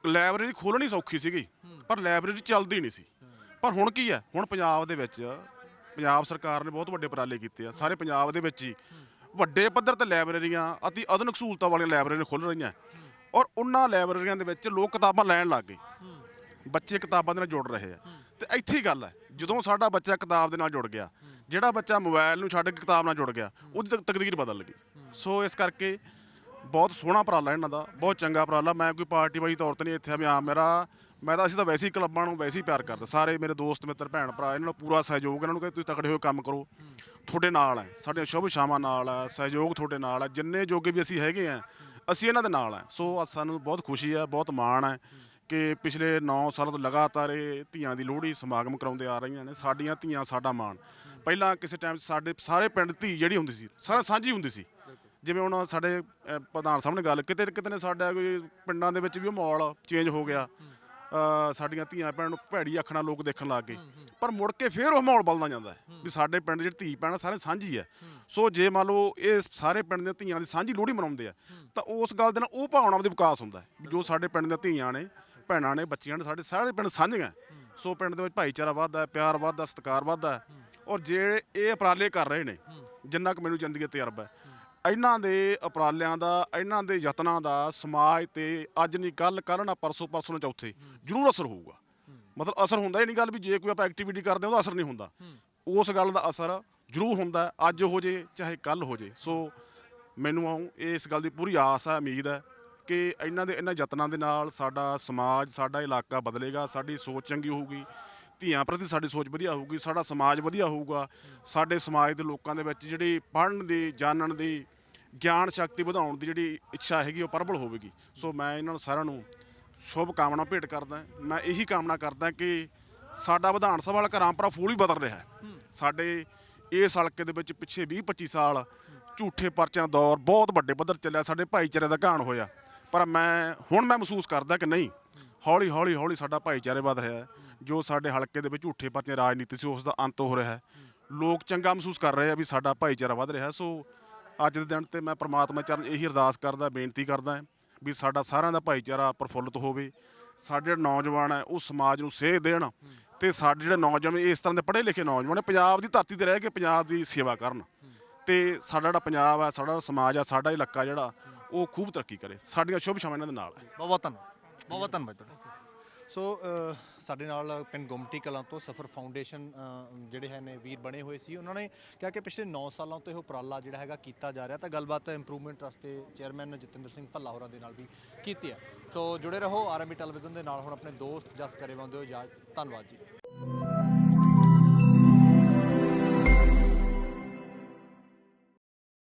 ਲਾਇਬ੍ਰੇਰੀ ਖੋਲਣੀ ਸੌਖੀ ਸੀਗੀ, ਪਰ ਲਾਇਬ੍ਰੇਰੀ ਚੱਲਦੀ ਨਹੀਂ ਸੀ। ਪਰ ਹੁਣ ਕੀ ਹੈ, ਹੁਣ ਪੰਜਾਬ ਦੇ ਵਿੱਚ ਪੰਜਾਬ ਸਰਕਾਰ ਨੇ ਬਹੁਤ ਵੱਡੇ ਉਪਰਾਲੇ ਕੀਤੇ ਆ, ਸਾਰੇ ਪੰਜਾਬ ਦੇ ਵਿੱਚ ਹੀ। ਵੱਡੇ ਪੱਧਰ ਤੇ ਲਾਇਬ੍ਰੇਰੀਆਂ, ਅਤੀ ਆਧੁਨਿਕ ਸਹੂਲਤਾਂ ਵਾਲੀਆਂ ਲਾਇਬ੍ਰੇਰੀਆਂ ਖੁੱਲ ਰਹੀਆਂ। ਔਰ ਉਹਨਾਂ ਲਾਇਬ੍ਰੇਰੀਆਂ ਦੇ ਵਿੱਚ ਲੋਕ ਕਿਤਾਬਾਂ ਲੈਣ ਲੱਗ ਗਏ। ਬੱਚੇ ਕਿਤਾਬਾਂ ਦੇ ਨਾਲ ਜੁੜ ਰਹੇ ਆ। ਤੇ ਇੱਥੇ ਹੀ ਗੱਲ ਹੈ, ਜਦੋਂ ਸਾਡਾ ਬੱਚਾ ਕਿਤਾਬ ਦੇ ਨਾਲ ਜੁੜ ਗਿਆ, ਜਿਹੜਾ ਬੱਚਾ ਮੋਬਾਈਲ ਨੂੰ ਛੱਡ ਕੇ ਕਿਤਾਬ ਨਾਲ ਜੁੜ ਗਿਆ, ਉਹਦੀ ਤਕ- ਤਕਦੀਰ ਬਦਲ ਗਈ। ਸੋ ਇਸ ਕਰਕੇ ਬਹੁਤ ਸੋਹਣਾ ਉਪਰਾਲਾ ਇਹਨਾਂ ਦਾ, ਬਹੁਤ ਚੰਗਾ ਉਪਰਾਲਾ। ਮੈਂ ਕੋਈ ਪਾਰਟੀ ਵਾਈ ਤੌਰ ਤੇ ਨਹੀਂ ਇੱਥੇ ਆ ਵੀ ਹਾਂ ਮੇਰਾ ਮੈਂ ਤਾਂ ਅਸੀਂ ਤਾਂ ਵੈਸੇ ਹੀ ਕਲੱਬਾਂ ਨੂੰ ਵੈਸੇ ਹੀ ਪਿਆਰ ਕਰਦੇ। ਸਾਰੇ ਮੇਰੇ ਦੋਸਤ ਮਿੱਤਰ ਭੈਣ ਭਰਾ ਇਹਨਾਂ ਨੂੰ ਪੂਰਾ ਸਹਿਯੋਗ ਇਹਨਾਂ ਨੂੰ ਕਹਿੰਦੇ ਤੁਸੀਂ ਤਕੜੇ ਹੋਏ ਕੰਮ ਕਰੋ। ਤੁਹਾਡੇ ਨਾਲ ਹੈ ਸਾਡੇ ਸ਼ੁਭ ਸ਼ਾਮਾਂ ਨਾਲ ਹੈ ਸਹਿਯੋਗ ਤੁਹਾਡੇ ਨਾਲ ਹੈ ਜਿੰਨੇ ਜੋਗੇ ਵੀ ਅਸੀਂ ਹੈਗੇ ਆ ਅਸੀਂ ਇਹਨਾਂ ਦੇ ਨਾਲ ਹੈ। ਸੋ ਸਾਨੂੰ ਬਹੁਤ ਖੁਸ਼ੀ ਹੈ ਬਹੁਤ ਮਾਣ ਹੈ ਕਿ ਪਿਛਲੇ 9 ਸਾਲਾਂ ਤੋਂ ਲਗਾਤਾਰ ਇਹ ਧੀਆਂ ਦੀ ਲੋਹੜੀ ਸਮਾਗਮ ਕਰਾਉਂਦੇ ਆ ਰਹੀਆਂ ਨੇ ਸਾਡੀਆਂ ਧੀਆਂ ਸਾਡਾ ਮਾਣ। ਪਹਿਲਾਂ ਕਿਸੇ ਟਾਈਮ ਸਾਡੇ ਸਾਰੇ ਪਿੰਡ ਧੀ ਜਿਹੜੀ ਹੁੰਦੀ ਸੀ ਸਾਰਾ ਸਾਂਝੀ ਹੁੰਦੀ ਸੀ। ਜਿਵੇਂ ਹੁਣ ਸਾਡੇ ਅਹ, ਪ੍ਰਧਾਨ ਸਾਹਮਣੇ ਗੱਲ ਕਿਤੇ ਕਿਤੇ ਨੇ ਸਾਡਾ ਕੋਈ ਪਿੰਡਾਂ ਦੇ ਵਿੱਚ ਵੀ ਉਹ ਮਾਹੌਲ ਚੇਂਜ ਹੋ ਗਿਆ। ਅਹ, ਸਾਡੀਆਂ ਧੀਆਂ ਭੈਣਾਂ ਨੂੰ ਭੈੜੀ ਅੱਖ ਨਾਲ ਲੋਕ ਦੇਖਣ ਲੱਗ ਗਏ। ਪਰ ਮੁੜ ਕੇ ਫੇਰ ਉਹ ਮਾਹੌਲ ਬਦਲਦਾ ਜਾਂਦਾ ਹੈ ਵੀ ਸਾਡੇ ਪਿੰਡ ਜਿਹੜੀ ਧੀ ਭੈਣ ਆ, ਸਾਰੇ ਸਾਂਝੀ ਹੈ। ਸੋ ਜੇ ਮੰਨ ਲਓ ਇਹ ਸਾਰੇ ਪਿੰਡ ਦੀਆਂ ਧੀਆਂ ਦੀ ਸਾਂਝੀ ਲੋਹੜੀ ਮਨਾਉਂਦੇ ਆ ਤਾਂ ਉਸ ਗੱਲ ਦੇ ਨਾਲ ਉਹ ਭਾਵਨਾਵਾਂ ਦੇ ਵਿਕਾਸ ਹੁੰਦਾ ਹੈ ਵੀ ਜੋ ਸਾਡੇ ਪਿੰਡ ਦੀਆਂ ਧੀਆਂ ਨੇ ਭੈਣਾਂ ਨੇ ਬੱਚੀਆਂ ਨੇ ਸਾਡੇ ਸਾਰੇ ਪਿੰਡ ਸਾਂਝੀਆਂ ਸੋ ਪਿੰਡ ਦੇ ਵਿੱਚ ਭਾਈਚਾਰਾ ਵੱਧਦਾ ਹੈ ਪਿਆਰ ਵੱਧਦਾ ਸਤਿਕਾਰ ਵੱਧਦਾ ਹੈ ਔਰ ਜੇ ਇਹ ਉਪਰਾਲੇ ਕਰ ਰਹੇ ਨੇ ਜਿੰਨਾ ਕੁ ਮੈਨੂੰ ਜ਼ਿੰਦਗੀ ਦਾ ਤਜਰਬਾ ਹੈ ਇਹਨਾਂ ਦੇ ਉਪਰਾਲਿਆਂ ਦਾ, ਇਹਨਾਂ ਦੇ ਯਤਨਾਂ ਦਾ ਸਮਾਜ ਤੇ ਅੱਜ ਨਹੀਂ ਕੱਲ ਕੱਲ ਨਾ ਪਰਸੋਂ ਪਰਸੋਂ ਨੂੰ ਚੌਥੇ ਜ਼ਰੂਰ ਅਸਰ ਹੋਊਗਾ। ਮਤਲਬ ਅਸਰ ਹੁੰਦਾ ਇਹ ਨਹੀਂ ਗੱਲ ਵੀ ਜੇ ਕੋਈ ਆਪਾਂ ਐਕਟੀਵਿਟੀ ਕਰਦੇ ਉਹਦਾ ਅਸਰ ਨਹੀਂ ਹੁੰਦਾ। ਉਸ ਗੱਲ ਦਾ ਅਸਰ ਜ਼ਰੂਰ ਹੁੰਦਾ, ਅੱਜ ਹੋ ਜੇ, ਚਾਹੇ ਕੱਲ ਹੋ ਜੇ। ਸੋ ਮੈਨੂੰ ਆਉਂ, ਇਸ ਗੱਲ ਦੀ ਪੂਰੀ ਆਸ ਹੈ, ਉਮੀਦ ਹੈ ਕਿ ਇਹਨਾਂ ਦੇ, ਇਹਨਾਂ ਯਤਨਾਂ ਦੇ ਨਾਲ ਸਾਡਾ ਸਮਾਜ, ਸਾਡਾ ਇਲਾਕਾ ਬਦਲੇਗਾ, ਸਾਡੀ ਸੋਚ ਚੰਗੀ ਹੋਊਗੀ, ਧੀਆਂ ਪ੍ਰਤੀ ਸਾਡੀ ਸੋਚ ਵਧੀਆ ਹੋਊਗੀ, ਸਾਡਾ ਸਮਾਜ ਵਧੀਆ ਹੋਊਗਾ, ਸਾਡੇ ਸਮਾਜ ਦੇ ਲੋਕਾਂ ਦੇ ਵਿੱਚ ਜਿਹੜੀ ਪੜ੍ਹਨ ਦੀ, ਜਾਣਨ ਦੀ ਗਿਆਨ ਸ਼ਕਤੀ ਵਧਾਉਣ ਦੀ ਜਿਹੜੀ ਇੱਛਾ ਹੈਗੀ ਉਹ ਪ੍ਰਬਲ ਹੋਵੇਗੀ। ਸੋ ਮੈਂ ਇਹਨਾਂ ਨੂੰ ਸਾਰਿਆਂ ਨੂੰ ਸ਼ੁਭ ਕਾਮਨਾ ਭੇਟ ਕਰਦਾ ਮੈਂ ਇਹੀ ਕਾਮਨਾ ਕਰਦਾ ਕਿ ਸਾਡਾ ਵਿਧਾਨ ਸਭਾ ਹਲਕਾ ਰਾਮਪੁਰਾ ਫੂਲ ਹੀ ਬਦਲ ਰਿਹਾ ਹੈ। ਸਾਡੇ ਇਸ ਹਲਕੇ ਦੇ ਵਿੱਚ ਪਿੱਛੇ 20 25 ਸਾਲ ਝੂਠੇ ਪਰਚਿਆਂ ਦੌਰ ਬਹੁਤ ਵੱਡੇ ਪੱਧਰ ਚੱਲਿਆ ਸਾਡੇ ਭਾਈਚਾਰੇ ਦਾ ਘਾਣ ਹੋਇਆ। ਪਰ ਮੈਂ ਹੁਣ ਮੈਂ ਮਹਿਸੂਸ ਕਰਦਾ ਕਿ ਨਹੀਂ ਹੌਲੀ ਹੌਲੀ ਹੌਲੀ ਸਾਡਾ ਭਾਈਚਾਰੇ ਵੱਧ ਰਿਹਾ ਹੈ। ਜੋ ਸਾਡੇ ਹਲਕੇ ਦੇ ਵਿੱਚ ਝੂਠੇ ਪਰਚਿਆਂ ਰਾਜਨੀਤੀ ਸੀ ਉਸ ਦਾ ਅੰਤ ਹੋ ਰਿਹਾ ਹੈ। ਲੋਕ ਚੰਗਾ ਮਹਿਸੂਸ ਕਰ ਰਹੇ ਆ ਵੀ ਸਾਡਾ ਭਾਈਚਾਰਾ ਵੱਧ ਰਿਹਾ ਸੋ ਅੱਜ ਦੇ ਦਿਨ ਤੇ ਮੈਂ ਪ੍ਰਮਾਤਮਾ ਚਰਨ ਇਹੀ ਅਰਦਾਸ ਕਰਦਾ ਬੇਨਤੀ ਕਰਦਾ ਵੀ ਸਾਡਾ ਸਾਰਿਆਂ ਦਾ ਭਾਈਚਾਰਾ ਪ੍ਰਫੁੱਲਤ ਹੋਵੇ। ਸਾਡੇ ਜਿਹੜੇ ਨੌਜਵਾਨ ਹੈ ਉਹ ਸਮਾਜ ਨੂੰ ਸੇਧ ਦੇਣ ਤੇ ਸਾਡੇ ਜਿਹੜੇ ਨੌਜਵਾਨ ਇਸ ਤਰ੍ਹਾਂ ਦੇ ਪੜ੍ਹੇ ਲਿਖੇ ਨੌਜਵਾਨ ਨੇ ਪੰਜਾਬ ਦੀ ਧਰਤੀ ਤੇ ਰਹਿ ਕੇ ਪੰਜਾਬ ਦੀ ਸੇਵਾ ਕਰਨ ਤੇ ਸਾਡਾ ਜਿਹੜਾ ਪੰਜਾਬ ਹੈ ਸਾਡਾ ਜਿਹੜਾ ਸਮਾਜ ਹੈ ਸਾਡਾ ਇਲਾਕਾ ਜਿਹੜਾ ਉਹ ਖੂਬ ਤਰੱਕੀ ਕਰੇ। ਸਾਡੀਆਂ ਸ਼ੁਭ ਸ਼ਾਮਾਂ ਇਹਨਾਂ ਦੇ ਨਾਲ ਹੈ। ਬਹੁਤ ਬਹੁਤ ਧੰਨਵਾਦ। ਬਹੁਤ ਬਹੁਤ ਧੰਨਵਾਦ ਸੋ ਸਾਡੇ ਨਾਲ ਪਿੰਡ ਗੁਮਟੀ ਕਲਾਂ ਤੋਂ ਸਫਰ ਫਾਊਂਡੇਸ਼ਨ ਜਿਹੜੇ ਹੈ ਨੇ ਵੀਰ ਬਣੇ ਹੋਏ ਸੀ। ਉਹਨਾਂ ਨੇ ਕਿਹਾ ਕਿ ਪਿਛਲੇ 9 ਸਾਲਾਂ ਤੋਂ ਇਹ ਉਪਰਾਲਾ ਜਿਹੜਾ ਹੈਗਾ ਕੀਤਾ ਜਾ ਰਿਹਾ ਤਾਂ ਗੱਲਬਾਤ ਇੰਪਰੂਵਮੈਂਟ ਵਾਸਤੇ ਚੇਅਰਮੈਨ ਜਤਿੰਦਰ ਸਿੰਘ ਭੱਲਾ ਹੋਰਾਂ ਦੇ ਨਾਲ ਵੀ ਕੀਤੀ ਹੈ। ਸੋ ਜੁੜੇ ਰਹੋ ਆਰਐਮਬੀ ਟੈਲੀਵਿਜ਼ਨ ਦੇ ਨਾਲ। ਹੁਣ ਆਪਣੇ ਦੋਸਤ ਜਸ ਕਰੇ ਬੰਦੇ ਹੋ ਇਜਾਜ਼ਤ ਧੰਨਵਾਦ ਜੀ।